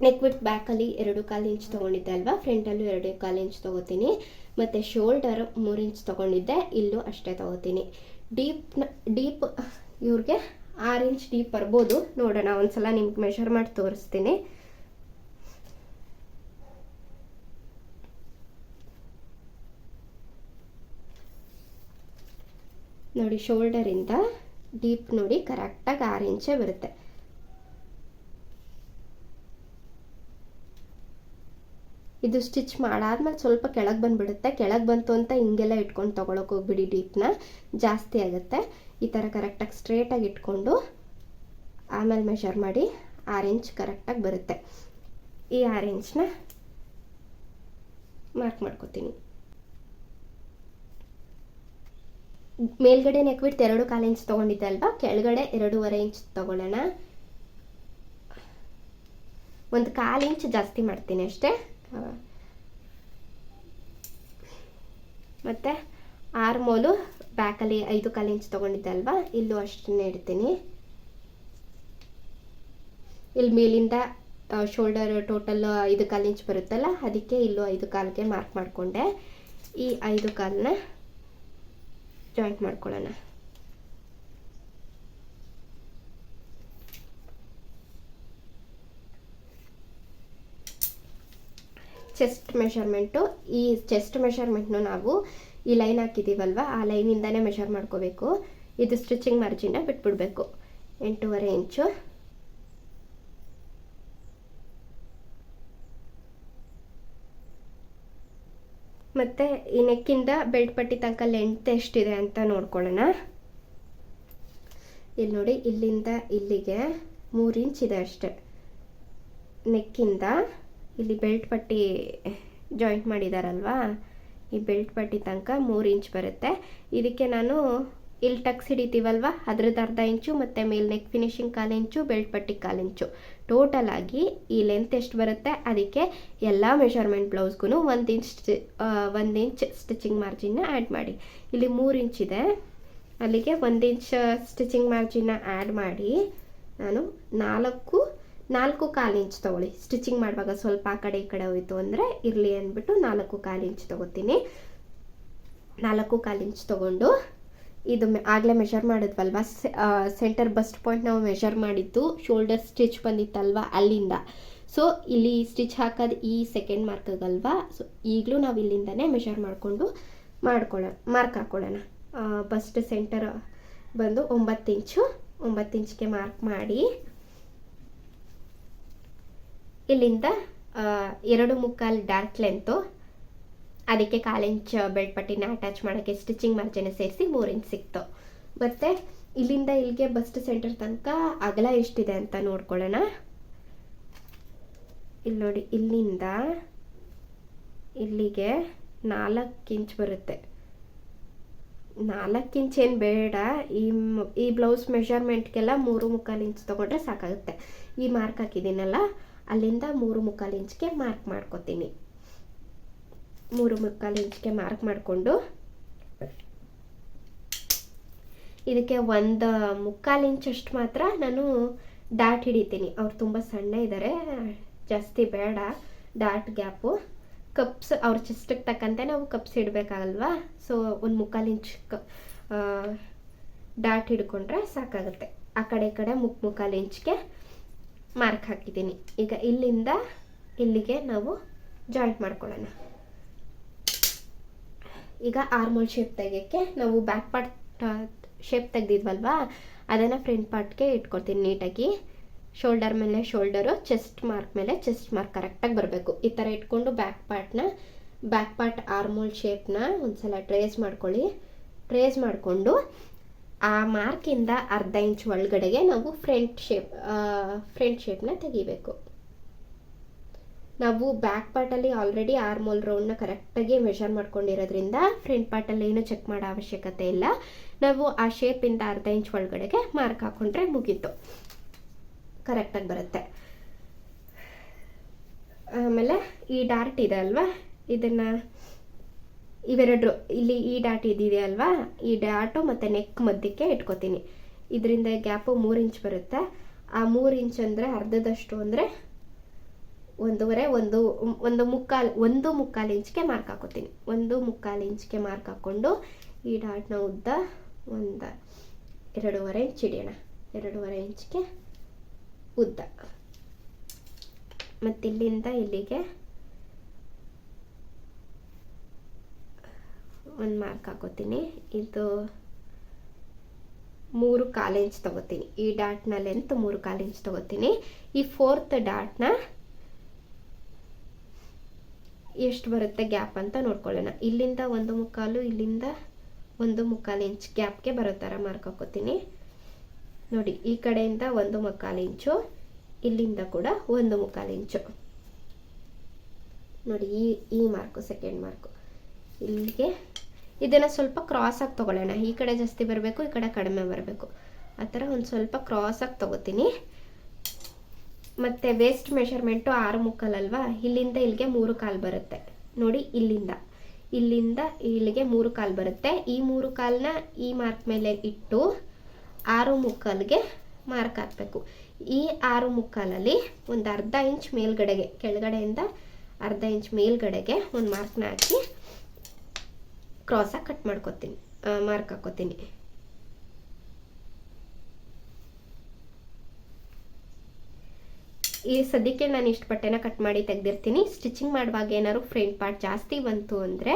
ನೆಕ್ ವಿಡ್ತ್ ಬ್ಯಾಕಲ್ಲಿ ಎರಡು ಕಾಲು ಇಂಚ್ ತೊಗೊಂಡಿದ್ದೆ ಅಲ್ವಾ? ಫ್ರಂಟಲ್ಲೂ ಎರಡು ಕಾಲು ಇಂಚ್ ತೊಗೋತೀನಿ. ಮತ್ತು ಶೋಲ್ಡರ್ ಮೂರು ಇಂಚ್ ತೊಗೊಂಡಿದ್ದೆ. ಇಲ್ಲೂ ಅಷ್ಟೇ ತೊಗೋತೀನಿ. ಡೀಪ್ ಡೀಪ್ ಇವ್ರಿಗೆ ಆರು ಇಂಚ್ ಡೀಪ್ ಬರ್ಬೋದು. ನೋಡೋಣ, ಒಂದ್ಸಲ ನಿಮ್ಗೆ ಮೆಷರ್ ಮಾಡಿ ತೋರಿಸ್ತೀನಿ. ನೋಡಿ ಶೋಲ್ಡರಿಂದ ಡೀಪ್ ನೋಡಿ ಕರೆಕ್ಟಾಗಿ ಆರು ಇಂಚೇ ಬರುತ್ತೆ. ಇದು ಸ್ಟಿಚ್ ಮಾಡಾದ್ಮೇಲೆ ಸ್ವಲ್ಪ ಕೆಳಗೆ ಬಂದುಬಿಡುತ್ತೆ. ಕೆಳಗೆ ಬಂತು ಅಂತ ಹಿಂಗೆಲ್ಲ ಇಟ್ಕೊಂಡು ತೊಗೊಳಕ್ಕೆ ಹೋಗ್ಬಿಡಿ ಡೀಪ್ನ ಜಾಸ್ತಿ ಆಗುತ್ತೆ. ಈ ಥರ ಕರೆಕ್ಟಾಗಿ ಸ್ಟ್ರೇಟಾಗಿ ಇಟ್ಕೊಂಡು ಆಮೇಲೆ ಮೆಷರ್ ಮಾಡಿ ಆರೆಂಜ್ ಕರೆಕ್ಟಾಗಿ ಬರುತ್ತೆ. ಈ ಆರೆಂಜ್ನ ಮಾರ್ಕ್ ಮಾಡ್ಕೋತೀನಿ. ಮೇಲ್ಗಡೆ ನೆಕ್ ಬಿಟ್ಟು ಎರಡು ಕಾಲು ಇಂಚ್ ತೊಗೊಂಡಿದ್ದೆ ಅಲ್ವಾ? ಕೆಳಗಡೆ ಎರಡೂವರೆ ಇಂಚ್ ತೊಗೊಳ್ಳೋಣ. ಒಂದು ಕಾಲು ಇಂಚ್ ಜಾಸ್ತಿ ಮಾಡ್ತೀನಿ ಅಷ್ಟೇ. ಮತ್ತೆ ಆರ್ಮೋಲು ಬ್ಯಾಕಲ್ಲಿ ಐದು ಕಾಲು ಇಂಚ್ ತೊಗೊಂಡಿದ್ದೆ ಅಲ್ವಾ? ಇಲ್ಲೂ ಅಷ್ಟನ್ನೇ ಇಡ್ತೀನಿ. ಇಲ್ಲಿ ಮೇಲಿಂದ ಶೋಲ್ಡರ್ ಟೋಟಲ್ ಐದು ಕಾಲು ಇಂಚ್ ಬರುತ್ತಲ್ಲ, ಅದಕ್ಕೆ ಇಲ್ಲೂ ಐದು ಕಾಲಿಗೆ ಮಾರ್ಕ್ ಮಾಡಿಕೊಂಡೆ. ಈ ಐದು ಕಾಲನ್ನ ಜಾಯಿಂಟ್ ಮಾಡ್ಕೊಳ್ಳೋಣ. ಚೆಸ್ಟ್ ಮೆಷರ್ಮೆಂಟು ಈ ಚೆಸ್ಟ್ ಮೆಷರ್ಮೆಂಟ್ನು ನಾವು ಈ ಲೈನ್ ಹಾಕಿದ್ದೀವಲ್ವ ಆ ಲೈನಿಂದನೇ ಮೆಷರ್ ಮಾಡ್ಕೋಬೇಕು. ಇದು ಸ್ಟಿಚಿಂಗ್ ಮಾರ್ಜಿನ ಬಿಟ್ಬಿಡ್ಬೇಕು. ಎಂಟೂವರೆ ಇಂಚು. ಮತ್ತು ಈ ನೆಕ್ಕಿಂದ ಬೆಲ್ಟ್ ಪಟ್ಟಿ ತನಕ ಲೆಂತ್ ಎಷ್ಟಿದೆ ಅಂತ ನೋಡ್ಕೊಳ್ಳೋಣ. ಇಲ್ಲಿ ನೋಡಿ, ಇಲ್ಲಿಂದ ಇಲ್ಲಿಗೆ ಮೂರು ಇಂಚ್ ಇದೆ ಅಷ್ಟೆ. ನೆಕ್ಕಿಂದ ಇಲ್ಲಿ ಬೆಲ್ಟ್ ಪಟ್ಟಿ ಜಾಯಿಂಟ್ ಮಾಡಿದಾರಲ್ವಾ? ಈ ಬೆಲ್ಟ್ ಪಟ್ಟಿ ತನಕ ಮೂರು ಇಂಚ್ ಬರುತ್ತೆ. ಇದಕ್ಕೆ ನಾನು ಇಲ್ಲಿ ಟಕ್ಸ್ ಹಿಡಿತೀವಲ್ವ? ಅದ್ರದ್ದು ಅರ್ಧ ಇಂಚು ಮತ್ತು ಮೇಲೆ ನೆಕ್ ಫಿನಿಶಿಂಗ್ ಕಾಲು ಇಂಚು ಬೆಲ್ಟ್ ಪಟ್ಟಿ ಕಾಲು ಇಂಚು ಟೋಟಲ್ ಆಗಿ ಈ ಲೆಂತ್ ಎಷ್ಟು ಬರುತ್ತೆ? ಅದಕ್ಕೆ ಎಲ್ಲ ಮೆಷರ್ಮೆಂಟ್ ಬ್ಲೌಸ್ಗೂ ಒಂದು ಇಂಚ್ ಒಂದು ಇಂಚ್ ಸ್ಟಿಚಿಂಗ್ ಮಾರ್ಜಿನ್ನ ಆ್ಯಡ್ ಮಾಡಿ. ಇಲ್ಲಿ ಮೂರು ಇಂಚ್ ಇದೆ. ಅಲ್ಲಿಗೆ ಒಂದು ಇಂಚ್ ಸ್ಟಿಚಿಂಗ್ ಮಾರ್ಜಿನ್ನ ಆ್ಯಡ್ ಮಾಡಿ ನಾನು ನಾಲ್ಕು ನಾಲ್ಕು ಕಾಲು ಇಂಚ್ ತೊಗೊಳ್ಳಿ. ಸ್ಟಿಚಿಂಗ್ ಮಾಡುವಾಗ ಸ್ವಲ್ಪ ಆ ಕಡೆ ಈ ಕಡೆ ಹೋಯಿತು ಅಂದರೆ ಇರಲಿ ಅಂದ್ಬಿಟ್ಟು ನಾಲ್ಕು ಕಾಲು ಇಂಚ್ ತೊಗೋತೀನಿ. ನಾಲ್ಕು ಕಾಲು ಇಂಚ್ ತೊಗೊಂಡು ಇದು ಆಗಲೇ ಮೆಷರ್ ಮಾಡಿದ್ವಲ್ವ? ಸೆಂಟರ್ ಬಸ್ಟ್ ಪಾಯಿಂಟ್ ನಾವು ಮೆಷರ್ ಮಾಡಿದ್ದು ಶೋಲ್ಡರ್ ಸ್ಟಿಚ್ ಬಂದಿತ್ತಲ್ವ ಅಲ್ಲಿಂದ. ಸೊ ಇಲ್ಲಿ ಸ್ಟಿಚ್ ಹಾಕೋದು ಈ ಸೆಕೆಂಡ್ ಮಾರ್ಕಗಲ್ವಾ ಸೊ ಈಗಲೂ ನಾವು ಇಲ್ಲಿಂದನೇ ಮೆಷರ್ ಮಾಡಿಕೊಂಡು ಮಾಡ್ಕೊಳ್ಳೋಣ ಮಾರ್ಕ್ ಹಾಕ್ಕೊಳ್ಳೋಣ ಬಸ್ಟ್ ಸೆಂಟರ್ ಬಂದು ಒಂಬತ್ತು ಇಂಚು, ಒಂಬತ್ತು ಇಂಚ್ಗೆ ಮಾರ್ಕ್ ಮಾಡಿ ಇಲ್ಲಿಂದ ಎರಡು ಮುಕ್ಕಾಲು ಡಾರ್ಕ್ ಲೆಂತು, ಅದಕ್ಕೆ ಕಾಲು ಇಂಚ್ ಪಟ್ಟಿನ ಅಟ್ಯಾಚ್ ಮಾಡೋಕ್ಕೆ ಸ್ಟಿಚಿಂಗ್ ಮಾರ್ಜಿನ ಸೇರಿಸಿ ಮೂರು ಇಂಚ್ ಸಿಕ್ತು. ಮತ್ತು ಇಲ್ಲಿಂದ ಇಲ್ಲಿಗೆ ಬಸ್ಟ್ ಸೆಂಟರ್ ತನಕ ಅಗಲ ಎಷ್ಟಿದೆ ಅಂತ ನೋಡ್ಕೊಳ್ಳೋಣ. ಇಲ್ಲಿ ನೋಡಿ, ಇಲ್ಲಿಂದ ಇಲ್ಲಿಗೆ ನಾಲ್ಕು ಇಂಚ್ ಬರುತ್ತೆ. ನಾಲ್ಕು ಇಂಚ್ ಏನು ಬೇಡ, ಈ ಈ ಬ್ಲೌಸ್ ಮೆಷರ್ಮೆಂಟ್ಗೆಲ್ಲ ಮೂರು ಮುಕ್ಕಾಲು ಇಂಚ್ ತೊಗೊಂಡ್ರೆ ಸಾಕಾಗುತ್ತೆ. ಈ ಮಾರ್ಕ್ ಹಾಕಿದ್ದೀನಲ್ಲ ಅಲ್ಲಿಂದ ಮೂರು ಮುಕ್ಕಾಲು ಇಂಚಿಗೆ ಮಾರ್ಕ್ ಮಾಡ್ಕೊತೀನಿ. ಮೂರು ಮುಕ್ಕಾಲು ಇಂಚಿಗೆ ಮಾರ್ಕ್ ಮಾಡಿಕೊಂಡು ಇದಕ್ಕೆ ಒಂದು ಮುಕ್ಕಾಲು ಇಂಚಷ್ಟು ಮಾತ್ರ ನಾನು ಡಾಟ್ ಹಿಡಿತೀನಿ. ಅವ್ರು ತುಂಬ ಸಣ್ಣ ಇದ್ದಾರೆ ಜಾಸ್ತಿ ಬೇಡ ಡಾಟ್ ಗ್ಯಾಪು ಕಪ್ಸ್ ಅವ್ರ ಚೆಸ್ಟಿಗೆ ತಕ್ಕಂತೆ ನಾವು ಕಪ್ಸ್ ಇಡಬೇಕಾಗಲ್ವಾ? ಸೊ ಒಂದು ಮುಕ್ಕಾಲು ಇಂಚ್ ಡಾಟ್ ಹಿಡ್ಕೊಂಡ್ರೆ ಸಾಕಾಗುತ್ತೆ. ಆ ಕಡೆ ಈ ಕಡೆ ಮುಕ್ ಮುಕ್ಕಾಲು ಇಂಚ್ಗೆ ಮಾರ್ಕ್ ಹಾಕಿದ್ದೀನಿ. ಈಗ ಇಲ್ಲಿಂದ ಇಲ್ಲಿಗೆ ನಾವು ಜಾಯಿಂಟ್ ಮಾಡ್ಕೊಳ್ಳೋಣ. ಈಗ ಆರ್ಮೋಲ್ ಶೇಪ್ ತೆಗೆಯೋಕ್ಕೆ ನಾವು ಬ್ಯಾಕ್ ಪಾರ್ಟ್ ಶೇಪ್ ತೆಗ್ದಿದ್ವಲ್ವಾ? ಅದನ್ನು ಫ್ರಂಟ್ ಪಾರ್ಟ್ಗೆ ಇಟ್ಕೊಳ್ತೀನಿ ನೀಟಾಗಿ. ಶೋಲ್ಡರ್ ಮೇಲೆ ಶೋಲ್ಡರು ಚೆಸ್ಟ್ ಮಾರ್ಕ್ ಮೇಲೆ ಚೆಸ್ಟ್ ಮಾರ್ಕ್ ಕರೆಕ್ಟಾಗಿ ಬರಬೇಕು. ಈ ಥರ ಇಟ್ಕೊಂಡು ಬ್ಯಾಕ್ ಪಾರ್ಟ್ನ ಬ್ಯಾಕ್ ಪಾರ್ಟ್ ಆರ್ಮೋಲ್ ಶೇಪ್ನ ಒಂದ್ಸಲ ಟ್ರೇಸ್ ಮಾಡ್ಕೊಳ್ಳಿ. ಟ್ರೇಸ್ ಮಾಡಿಕೊಂಡು ಆ ಮಾರ್ಕಿಂದ ಅರ್ಧ ಇಂಚ್ ಒಳಗಡೆಗೆ ನಾವು ಫ್ರಂಟ್ ಶೇಪ್ ಫ್ರಂಟ್ ಶೇಪ್ನ ತೆಗಿಬೇಕು. ನಾವು ಬ್ಯಾಕ್ ಪಾರ್ಟಲ್ಲಿ ಆಲ್ರೆಡಿ ಆರ್ಮೋಲ್ ರೌಂಡ್ನ ಕರೆಕ್ಟಾಗಿ ಮೆಷರ್ ಮಾಡ್ಕೊಂಡಿರೋದ್ರಿಂದ ಫ್ರಂಟ್ ಪಾರ್ಟಲ್ಲಿ ಏನು ಚೆಕ್ ಮಾಡೋ ಅವಶ್ಯಕತೆ ಇಲ್ಲ. ನಾವು ಆ ಶೇಪಿಂದ ಅರ್ಧ ಇಂಚ್ ಒಳಗಡೆಗೆ ಮಾರ್ಕ್ ಹಾಕೊಂಡ್ರೆ ಮುಗೀತು. ಕರೆಕ್ಟಾಗಿ ಬರುತ್ತೆ. ಆಮೇಲೆ ಈ ಡಾರ್ಟ್ ಇದೆ ಅಲ್ವಾ? ಇದನ್ನು ಇವೆರಡು ಇಲ್ಲಿ ಈ ಡಾಟ್ ಇದಿದೆ ಅಲ್ವಾ? ಈ ಡಾಟು ಮತ್ತು ನೆಕ್ ಮಧ್ಯಕ್ಕೆ ಇಟ್ಕೋತೀನಿ. ಇದರಿಂದ ಗ್ಯಾಪು ಮೂರು ಇಂಚ್ ಬರುತ್ತೆ. ಆ ಮೂರು ಇಂಚ್ ಅಂದರೆ ಅರ್ಧದಷ್ಟು ಅಂದರೆ ಒಂದೂವರೆ, ಒಂದು ಒಂದು ಮುಕ್ಕಾಲು ಒಂದು ಮುಕ್ಕಾಲು ಇಂಚ್ಗೆ ಮಾರ್ಕ್ ಹಾಕೋತೀನಿ. ಒಂದು ಮುಕ್ಕಾಲು ಇಂಚ್ಗೆ ಮಾರ್ಕ್ ಹಾಕ್ಕೊಂಡು ಈ ಡಾಟ್ನ ಉದ್ದ ಒಂದು, ಎರಡೂವರೆ ಇಂಚ್ ಹಿಡಿಯೋಣ. ಎರಡೂವರೆ ಇಂಚ್ಗೆ ಉದ್ದ. ಮತ್ತಿಲ್ಲಿಂದ ಇಲ್ಲಿಗೆ ಒಂದು ಮಾರ್ಕ್ ಹಾಕೋತೀನಿ. ಇದು ಮೂರು ಕಾಲು ಇಂಚ್ ತಗೋತೀನಿ. ಈ ಡಾಟ್ನ ಲೆಂತ್ ಮೂರು ಕಾಲು ಇಂಚ್ ತಗೋತೀನಿ. ಈ ಫೋರ್ತ್ ಡಾಟ್ನ ಎಷ್ಟು ಬರುತ್ತೆ ಗ್ಯಾಪ್ ಅಂತ ನೋಡ್ಕೊಳ್ಳೋಣ. ಇಲ್ಲಿಂದ ಒಂದು ಮುಕ್ಕಾಲು, ಇಲ್ಲಿಂದ ಒಂದು ಮುಕ್ಕಾಲು ಇಂಚ್ ಗ್ಯಾಪ್ಗೆ ಬರೋ ಥರ ಮಾರ್ಕ್ ಹಾಕೋತೀನಿ. ನೋಡಿ, ಈ ಕಡೆಯಿಂದ ಒಂದು ಮುಕ್ಕಾಲು ಇಂಚು ಇಲ್ಲಿಂದ ಕೂಡ ಒಂದು ಮುಕ್ಕಾಲು ಇಂಚು ನೋಡಿ, ಈ ಈ ಮಾರ್ಕು ಸೆಕೆಂಡ್ ಮಾರ್ಕು ಇಲ್ಲಿಗೆ. ಇದನ್ನು ಸ್ವಲ್ಪ ಕ್ರಾಸಾಗಿ ತೊಗೊಳ್ಳೋಣ. ಈ ಕಡೆ ಜಾಸ್ತಿ ಬರಬೇಕು, ಈ ಕಡೆ ಕಡಿಮೆ ಬರಬೇಕು. ಆ ಥರ ಒಂದು ಸ್ವಲ್ಪ ಕ್ರಾಸಾಗಿ ತೊಗೋತೀನಿ. ಮತ್ತು ವೇಸ್ಟ್ ಮೆಷರ್ಮೆಂಟು ಆರು ಮುಕ್ಕಾಲಲ್ವಾ? ಇಲ್ಲಿಂದ ಇಲ್ಲಿಗೆ ಮೂರು ಕಾಲು ಬರುತ್ತೆ. ನೋಡಿ, ಇಲ್ಲಿಂದ. ಇಲ್ಲಿಂದ ಇಲ್ಲಿಗೆ ಮೂರು ಕಾಲು ಬರುತ್ತೆ. ಈ ಮೂರು ಕಾಲನ್ನ ಈ ಮಾರ್ಕ್ ಮೇಲೆ ಇಟ್ಟು ಆರು ಮುಕ್ಕಾಲ್ಗೆ ಮಾರ್ಕ್ ಹಾಕಬೇಕು. ಈ ಆರು ಮುಕ್ಕಾಲಲ್ಲಿ ಒಂದು ಅರ್ಧ ಇಂಚ್ ಮೇಲ್ಗಡೆಗೆ, ಕೆಳಗಡೆಯಿಂದ ಅರ್ಧ ಇಂಚ್ ಮೇಲ್ಗಡೆಗೆ ಒಂದು ಮಾರ್ಕ್ನ ಹಾಕಿ ಕ್ರಾಸಾಗಿ ಕಟ್ ಮಾಡ್ಕೊತೀನಿ. ಮಾರ್ಕ್ ಹಾಕೋತೀನಿ. ಈ ಸದ್ಯಕ್ಕೆ ನಾನು ಇಷ್ಟು ಬಟ್ಟೆನ ಕಟ್ ಮಾಡಿ ತೆಗೆದಿರ್ತೀನಿ. ಸ್ಟಿಚಿಂಗ್ ಮಾಡುವಾಗ ಏನಾದ್ರು ಫ್ರಂಟ್ ಪಾರ್ಟ್ ಜಾಸ್ತಿ ಬಂತು ಅಂದರೆ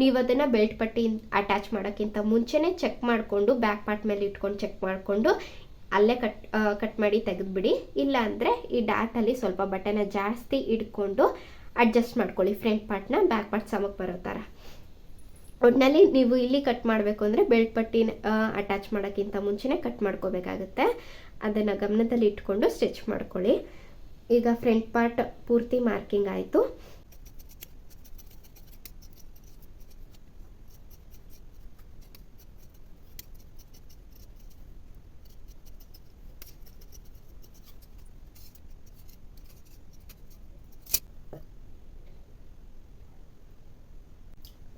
ನೀವು ಅದನ್ನು ಬೆಲ್ಟ್ ಪಟ್ಟಿ ಅಟ್ಯಾಚ್ ಮಾಡೋಕ್ಕಿಂತ ಮುಂಚೆನೇ ಚೆಕ್ ಮಾಡಿಕೊಂಡು ಬ್ಯಾಕ್ ಪಾರ್ಟ್ ಮೇಲೆ ಇಟ್ಕೊಂಡು ಚೆಕ್ ಮಾಡಿಕೊಂಡು ಅಲ್ಲೇ ಕಟ್ ಕಟ್ ಮಾಡಿ ತೆಗೆದುಬಿಡಿ. ಇಲ್ಲ ಅಂದರೆ ಈ ಡಾಟಲ್ಲಿ ಸ್ವಲ್ಪ ಬಟ್ಟೆನ ಜಾಸ್ತಿ ಇಟ್ಕೊಂಡು ಅಡ್ಜಸ್ಟ್ ಮಾಡ್ಕೊಳ್ಳಿ ಫ್ರಂಟ್ ಪಾರ್ಟ್ನ ಬ್ಯಾಕ್ ಪಾರ್ಟ್ ಸಮಕ್ಕೆ ಬರೋ ಥರ ಒಟ್ಟಿನಲ್ಲಿ ನೀವು ಇಲ್ಲಿ ಕಟ್ ಮಾಡಬೇಕು ಅಂದರೆ ಬೆಲ್ಟ್ ಪಟ್ಟಿ ಅಟ್ಯಾಚ್ ಮಾಡೋಕ್ಕಿಂತ ಮುಂಚೆನೇ ಕಟ್ ಮಾಡ್ಕೋಬೇಕಾಗುತ್ತೆ. ಅದನ್ನು ಗಮನದಲ್ಲಿ ಇಟ್ಕೊಂಡು ಸ್ಟಿಚ್ ಮಾಡ್ಕೊಳ್ಳಿ. ಈಗ ಫ್ರಂಟ್ ಪಾರ್ಟ್ ಪೂರ್ತಿ ಮಾರ್ಕಿಂಗ್ ಆಯಿತು.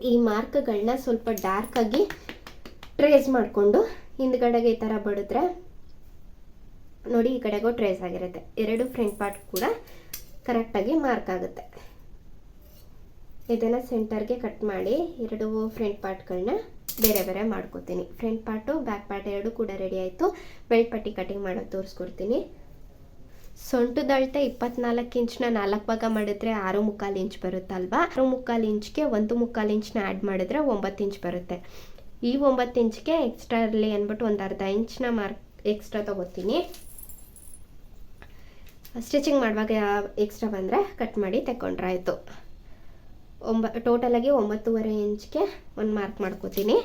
ಈ ಮಾರ್ಕ್ಗಳನ್ನ ಸ್ವಲ್ಪ ಡಾರ್ಕ್ ಆಗಿ ಟ್ರೇಸ್ ಮಾಡಿಕೊಂಡು ಹಿಂದ್ಗಡೆಗೆ ಈ ಥರ ಬಡಿದ್ರೆ ನೋಡಿ ಈ ಕಡೆಗೂ ಟ್ರೇಸ್ ಆಗಿರುತ್ತೆ. ಎರಡು ಫ್ರಂಟ್ ಪಾರ್ಟ್ ಕೂಡ ಕರೆಕ್ಟಾಗಿ ಮಾರ್ಕ್ ಆಗುತ್ತೆ. ಇದನ್ನು ಸೆಂಟರ್ಗೆ ಕಟ್ ಮಾಡಿ ಎರಡು ಫ್ರಂಟ್ ಪಾರ್ಟ್ಗಳನ್ನ ಬೇರೆ ಬೇರೆ ಮಾಡ್ಕೋತೀನಿ. ಫ್ರಂಟ್ ಪಾರ್ಟು ಬ್ಯಾಕ್ ಪಾರ್ಟ್ ಎರಡು ಕೂಡ ರೆಡಿ ಆಯಿತು. ಬೆಲ್ಟ್ ಪಟ್ಟಿ ಕಟಿಂಗ್ ಮಾಡೋದು ತೋರಿಸ್ಕೊಡ್ತೀನಿ. ಸೊಂಟದ ಅಳತೆ ಇಪ್ಪತ್ನಾಲ್ಕು ಇಂಚ್ನ ನಾಲ್ಕು ಭಾಗ ಮಾಡಿದ್ರೆ ಆರು ಮುಕ್ಕಾಲು ಇಂಚ್ ಬರುತ್ತಲ್ವಾ? ಆರು ಮುಕ್ಕಾಲು ಇಂಚ್ಗೆ ಒಂದು ಮುಕ್ಕಾಲು ಇಂಚ್ನ ಆ್ಯಡ್ ಮಾಡಿದ್ರೆ ಒಂಬತ್ತು ಇಂಚ್ ಬರುತ್ತೆ. ಈ ಒಂಬತ್ತು ಇಂಚ್ಗೆ ಎಕ್ಸ್ಟ್ರಾ ಇರಲಿ ಅಂದ್ಬಿಟ್ಟು ಒಂದು ಅರ್ಧ ಇಂಚ್ನ ಮಾರ್ಕ್ ಎಕ್ಸ್ಟ್ರಾ ತೊಗೋತೀನಿ. ಸ್ಟಿಚಿಂಗ್ ಮಾಡುವಾಗ ಎಕ್ಸ್ಟ್ರಾ ಬಂದರೆ ಕಟ್ ಮಾಡಿ ತಗೊಂಡ್ರಾಯಿತು ಒಂಬ ಟೋಟಲಾಗಿ ಒಂಬತ್ತುವರೆ ಇಂಚ್ಗೆ ಒಂದು ಮಾರ್ಕ್ ಮಾಡ್ಕೋತೀನಿ.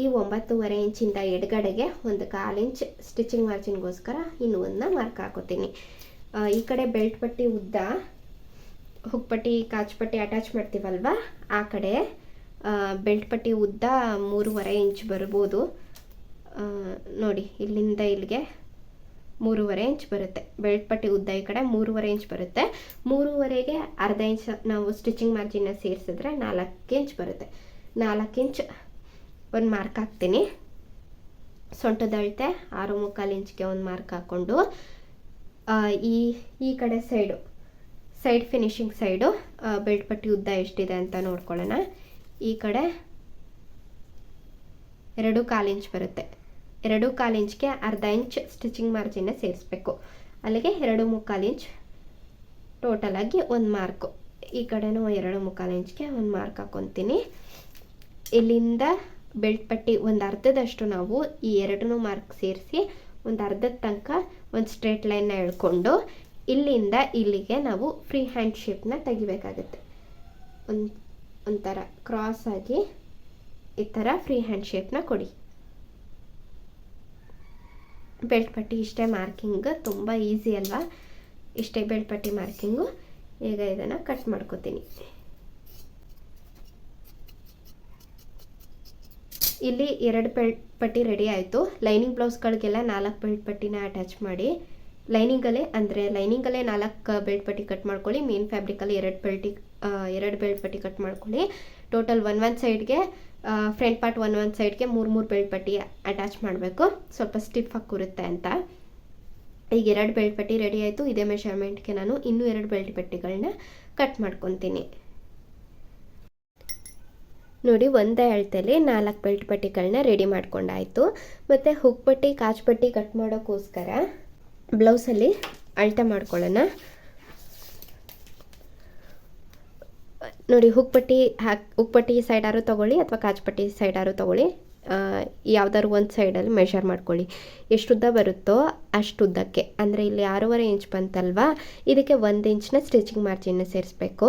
ಈ ಒಂಬತ್ತೂವರೆ ಇಂಚಿಂದ ಎಡಗಡೆಗೆ ಒಂದು ಕಾಲು ಇಂಚ್ ಸ್ಟಿಚಿಂಗ್ ಮಾರ್ಜಿನ್ಗೋಸ್ಕರ ಇನ್ನು ಒಂದು ಮಾರ್ಕ್ ಹಾಕೋತೀನಿ. ಈ ಕಡೆ ಬೆಲ್ಟ್ ಪಟ್ಟಿ ಉದ್ದ, ಹುಕ್ಪಟ್ಟಿ, ಕಾಚುಪಟ್ಟಿ ಕಾಚ್ ಪಟ್ಟಿ ಅಟ್ಯಾಚ್ ಮಾಡ್ತೀವಲ್ವ? ಆ ಕಡೆ ಬೆಲ್ಟ್ ಪಟ್ಟಿ ಉದ್ದ ಮೂರುವರೆ ಇಂಚ್ ಬರ್ಬೋದು ನೋಡಿ, ಇಲ್ಲಿಂದ ಇಲ್ಲಿಗೆ ಮೂರುವರೆ ಇಂಚ್ ಬರುತ್ತೆ. ಬೆಲ್ಟ್ ಪಟ್ಟಿ ಉದ್ದ ಈ ಕಡೆ ಮೂರುವರೆ ಇಂಚ್ ಬರುತ್ತೆ. ಮೂರುವರೆಗೆ ಅರ್ಧ ಇಂಚ್ ನಾವು ಸ್ಟಿಚಿಂಗ್ ಮಾರ್ಜಿನ್ನ ಸೇರಿಸಿದ್ರೆ ನಾಲ್ಕು ಇಂಚ್ ಬರುತ್ತೆ. ನಾಲ್ಕು ಇಂಚ್ ಒಂದು ಮಾರ್ಕ್ ಹಾಕ್ತೀನಿ. ಸೊಂಟದ ಅಳತೆ ಆರು ಮುಕ್ಕಾಲು ಇಂಚಿಗೆ ಒಂದು ಮಾರ್ಕ್ ಹಾಕ್ಕೊಂಡು ಈ ಈ ಕಡೆ side, side finishing side belt ಪಟ್ಟಿ ಉದ್ದ ಎಷ್ಟಿದೆ ಅಂತ ನೋಡ್ಕೊಳ್ಳೋಣ. ಈ ಕಡೆ ಎರಡು ಕಾಲು ಇಂಚ್ ಬರುತ್ತೆ. ಎರಡು ಕಾಲು ಇಂಚ್ಗೆ ಅರ್ಧ ಇಂಚ್ ಸ್ಟಿಚಿಂಗ್ ಮಾರ್ಜಿನ್ನ ಸೇರಿಸ್ಬೇಕು. ಅಲ್ಲಿಗೆ ಎರಡು ಮುಕ್ಕಾಲು ಇಂಚ್ ಟೋಟಲಾಗಿ ಒಂದು ಮಾರ್ಕು. ಈ ಕಡೆನೂ ಎರಡು ಮುಕ್ಕಾಲು ಇಂಚ್ಗೆ ಒಂದು ಮಾರ್ಕ್ ಹಾಕ್ಕೊತೀನಿ ಇಲ್ಲಿಂದ ಬೆಲ್ಟ್ ಪಟ್ಟಿ ಒಂದು ಅರ್ಧದಷ್ಟು ನಾವು ಈ ಎರಡನ್ನೂ ಮಾರ್ಕ್ ಸೇರಿಸಿ ಒಂದು ಅರ್ಧದ ತನಕ ಒಂದು ಸ್ಟ್ರೇಟ್ ಲೈನ್ನ ಎಳ್ಕೊಂಡು ಇಲ್ಲಿಂದ ಇಲ್ಲಿಗೆ ನಾವು ಫ್ರೀ ಹ್ಯಾಂಡ್ ಶೇಪ್ನ ತೆಗಿಬೇಕಾಗುತ್ತೆ. ಒಂದು, ಒಂಥರ ಕ್ರಾಸ್ ಆಗಿ ಈ ಥರ ಫ್ರೀ ಹ್ಯಾಂಡ್ ಶೇಪ್ನ ಕೊಡಿ. ಬೆಲ್ಟ್ ಪಟ್ಟಿ ಇಷ್ಟೇ ಮಾರ್ಕಿಂಗ್ ತುಂಬ ಈಸಿ ಅಲ್ವಾ? ಇಷ್ಟೇ ಬೆಲ್ಟ್ ಪಟ್ಟಿ ಮಾರ್ಕಿಂಗು ಈಗ ಇದನ್ನು ಕಟ್ ಮಾಡ್ಕೋತೀನಿ. ಇಲ್ಲಿ ಎರಡು ಪೆಲ್ಟ್ ಪಟ್ಟಿ ರೆಡಿ ಆಯಿತು. ಲೈನಿಂಗ್ ಬ್ಲೌಸ್ಗಳಿಗೆಲ್ಲ ನಾಲ್ಕು ಬೆಲ್ಟ್ ಪಟ್ಟಿನ ಅಟ್ಯಾಚ್ ಮಾಡಿ. ಲೈನಿಂಗಲ್ಲೇ ಅಂದರೆ ಲೈನಿಂಗಲ್ಲೇ ನಾಲ್ಕು ಬೆಲ್ಟ್ ಪಟ್ಟಿ ಕಟ್ ಮಾಡ್ಕೊಳ್ಳಿ. ಮೇನ್ ಫ್ಯಾಬ್ರಿಕಲ್ಲಿ ಎರಡು ಬೆಲ್ಟಿ ಎರಡು ಬೆಲ್ಟ್ ಪಟ್ಟಿ ಕಟ್ ಮಾಡ್ಕೊಳ್ಳಿ. ಟೋಟಲ್ ಒನ್ ಒನ್ ಸೈಡ್ಗೆ ಫ್ರಂಟ್ ಪಾರ್ಟ್ ಒನ್ ಒನ್ ಸೈಡ್ಗೆ ಮೂರು ಮೂರು ಬೆಲ್ಟ್ ಪಟ್ಟಿ ಅಟ್ಯಾಚ್ ಮಾಡಬೇಕು. ಸ್ವಲ್ಪ ಸ್ಟಿಫ್ ಆಗಿ ಕೂರುತ್ತೆ ಅಂತ. ಈಗ ಎರಡು ಬೆಲ್ಟ್ ಪಟ್ಟಿ ರೆಡಿ ಆಯಿತು. ಇದೇ ಮೆಷರ್ಮೆಂಟ್ಗೆ ನಾನು ಇನ್ನೂ ಎರಡು ಬೆಲ್ಟ್ ಪಟ್ಟಿಗಳನ್ನ ಕಟ್ ಮಾಡ್ಕೊತೀನಿ. ನೋಡಿ, ಒಂದೇ ಅಳತೆಯಲ್ಲಿ ನಾಲ್ಕು ಬೆಲ್ಟ್ ಪಟ್ಟಿಗಳನ್ನ ರೆಡಿ ಮಾಡ್ಕೊಂಡಾಯಿತು. ಮತ್ತು ಹುಕ್ ಪಟ್ಟಿ, ಕಾಚ್ ಪಟ್ಟಿ ಕಟ್ ಮಾಡೋಕ್ಕೋಸ್ಕರ ಬ್ಲೌಸಲ್ಲಿ ಅಳತೆ ಮಾಡ್ಕೊಳ್ಳೋಣ. ನೋಡಿ ಹುಕ್ ಪಟ್ಟಿ ಹಾಕಿ ಹುಕ್ ಪಟ್ಟಿ ಸೈಡಾರು ತೊಗೊಳ್ಳಿ ಅಥವಾ ಕಾಚ್ ಪಟ್ಟಿ ಸೈಡಾರು ತೊಗೊಳ್ಳಿ. ಯಾವ್ದಾದ್ರು ಒಂದು ಸೈಡಲ್ಲಿ ಮೆಷರ್ ಮಾಡ್ಕೊಳ್ಳಿ. ಎಷ್ಟು ಉದ್ದ ಬರುತ್ತೋ ಅಷ್ಟು ಉದ್ದಕ್ಕೆ. ಅಂದರೆ ಇಲ್ಲಿ ಆರೂವರೆ ಇಂಚ್ ಬಂತಲ್ವಾ? ಇದಕ್ಕೆ ಒಂದು ಇಂಚ್ನ ಸ್ಟಿಚಿಂಗ್ ಮಾರ್ಜಿನ್ನ ಸೇರಿಸ್ಬೇಕು.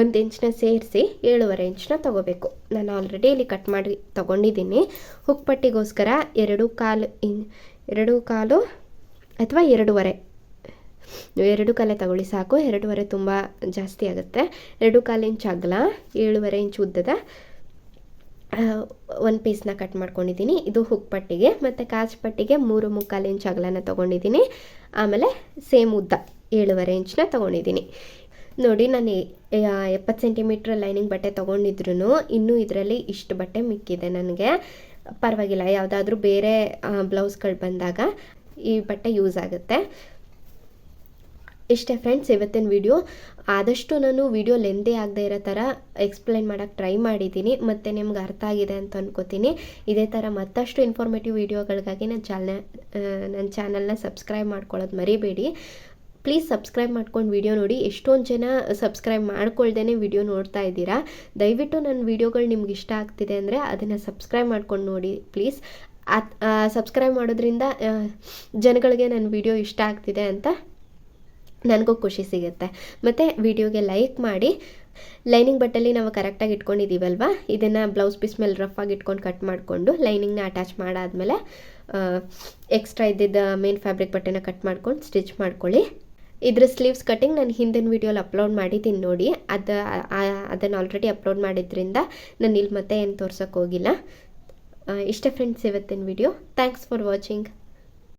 ಒಂದು ಇಂಚ್ನ ಸೇರಿಸಿ ಏಳುವರೆ ಇಂಚ್ನ ತೊಗೋಬೇಕು. ನಾನು ಆಲ್ರೆಡಿ ಇಲ್ಲಿ ಕಟ್ ಮಾಡಿ ತೊಗೊಂಡಿದ್ದೀನಿ. ಹುಕ್ ಪಟ್ಟಿಗೋಸ್ಕರ ಎರಡು ಕಾಲು ಇನ್ ಎರಡು ಕಾಲು ಅಥವಾ ಎರಡೂವರೆ. ಎರಡು ಕಾಲೇ ತಗೊಳ್ಳಿ ಸಾಕು. ಎರಡೂವರೆ ತುಂಬ ಜಾಸ್ತಿ ಆಗುತ್ತೆ. ಎರಡು ಕಾಲು ಇಂಚ್ ಅಗಲ, ಏಳುವರೆ ಇಂಚ್ ಉದ್ದದ ಒಂದು ಪೀಸ್ನ ಕಟ್ ಮಾಡ್ಕೊಂಡಿದ್ದೀನಿ. ಇದು ಹುಕ್ ಪಟ್ಟಿಗೆ, ಮತ್ತು ಕಾಚ್ ಪಟ್ಟಿಗೆ ಮೂರು ಮುಕ್ಕಾಲು ಇಂಚ್ ಅಗಲನ ತೊಗೊಂಡಿದ್ದೀನಿ. ಆಮೇಲೆ ಸೇಮ್ ಉದ್ದ ಏಳುವರೆ ಇಂಚ್ನ ತೊಗೊಂಡಿದ್ದೀನಿ. ನೋಡಿ, ನಾನು ಎಪ್ಪತ್ತು ಸೆಂಟಿಮೀಟ್ರ್ ಲೈನಿಂಗ್ ಬಟ್ಟೆ ತೊಗೊಂಡಿದ್ರು ಇನ್ನೂ ಇದರಲ್ಲಿ ಇಷ್ಟು ಬಟ್ಟೆ ಮಿಕ್ಕಿದೆ ನನಗೆ. ಪರವಾಗಿಲ್ಲ, ಯಾವುದಾದ್ರೂ ಬೇರೆ ಬ್ಲೌಸ್ಗಳು ಬಂದಾಗ ಈ ಬಟ್ಟೆ ಯೂಸ್ ಆಗುತ್ತೆ. ಇಷ್ಟೇ ಫ್ರೆಂಡ್ಸ್ ಇವತ್ತಿನ ವಿಡಿಯೋ ಆದಷ್ಟು ನಾನು ವಿಡಿಯೋ ಲೆಂದೇ ಆಗದೆ ಇರೋ ಥರ ಎಕ್ಸ್ಪ್ಲೈನ್ ಮಾಡೋಕ್ಕೆ ಟ್ರೈ ಮಾಡಿದ್ದೀನಿ. ಮತ್ತು ನಿಮ್ಗೆ ಅರ್ಥ ಆಗಿದೆ ಅಂತ ಅನ್ಕೋತೀನಿ. ಇದೇ ಥರ ಮತ್ತಷ್ಟು ಇನ್ಫಾರ್ಮೇಟಿವ್ ವೀಡಿಯೋಗಳಿಗಾಗಿ ನನ್ನ ಚಾನ ನನ್ನ ಚಾನಲ್ನ ಸಬ್ಸ್ಕ್ರೈಬ್ ಮಾಡ್ಕೊಳ್ಳೋದು ಮರಿಬೇಡಿ. ಪ್ಲೀಸ್ ಸಬ್ಸ್ಕ್ರೈಬ್ ಮಾಡ್ಕೊಂಡು ವಿಡಿಯೋ ನೋಡಿ. ಎಷ್ಟೊಂದು ಜನ ಸಬ್ಸ್ಕ್ರೈಬ್ ಮಾಡ್ಕೊಳ್ದೇ ವಿಡಿಯೋ ನೋಡ್ತಾ ಇದ್ದೀರಾ? ದಯವಿಟ್ಟು ನನ್ನ ವಿಡಿಯೋಗಳು ನಿಮ್ಗೆ ಇಷ್ಟ ಆಗ್ತಿದೆ ಅಂದರೆ ಅದನ್ನು ಸಬ್ಸ್ಕ್ರೈಬ್ ಮಾಡ್ಕೊಂಡು ನೋಡಿ ಪ್ಲೀಸ್ ಸಬ್ಸ್ಕ್ರೈಬ್ ಮಾಡೋದ್ರಿಂದ ಜನಗಳಿಗೆ ನನ್ನ ವಿಡಿಯೋ ಇಷ್ಟ ಆಗ್ತಿದೆ ಅಂತ ನನಗೂ ಖುಷಿ ಸಿಗುತ್ತೆ. ಮತ್ತು ವಿಡಿಯೋಗೆ ಲೈಕ್ ಮಾಡಿ. ಲೈನಿಂಗ್ ಬಟ್ಟಲ್ಲಿ ನಾವು ಕರೆಕ್ಟಾಗಿ ಇಟ್ಕೊಂಡಿದ್ದೀವಲ್ವ? ಇದನ್ನು ಬ್ಲೌಸ್ ಪೀಸ್ ಮೇಲೆ ರಫ್ ಆಗಿ ಇಟ್ಕೊಂಡು ಕಟ್ ಮಾಡಿಕೊಂಡು ಲೈನಿಂಗ್ನ ಅಟ್ಯಾಚ್ ಮಾಡಾದಮೇಲೆ ಎಕ್ಸ್ಟ್ರಾ ಇದ್ದಿದ್ದ ಮೇನ್ ಫ್ಯಾಬ್ರಿಕ್ ಬಟ್ಟೆನ ಕಟ್ ಮಾಡ್ಕೊಂಡು ಸ್ಟಿಚ್ ಮಾಡ್ಕೊಳ್ಳಿ. ಇದ್ರ ಸ್ಲೀವ್ಸ್ ಕಟ್ಟಿಂಗ್ ನಾನು ಹಿಂದಿನ ವೀಡಿಯೋಲಿ ಅಪ್ಲೋಡ್ ಮಾಡಿದ್ದೀನಿ ನೋಡಿ. ಅದು ಅದನ್ನು ಆಲ್ರೆಡಿ ಅಪ್ಲೋಡ್ ಮಾಡಿದ್ರಿಂದ ನಾನು ಇಲ್ಲಿ ಮತ್ತೆ ಏನು ತೋರ್ಸೋಕ್ಕೋಗಿಲ್ಲ ಇಷ್ಟೇ ಫ್ರೆಂಡ್ಸ್ ಇವತ್ತಿನ ವಿಡಿಯೋ ಥ್ಯಾಂಕ್ಸ್ ಫಾರ್ ವಾಚಿಂಗ್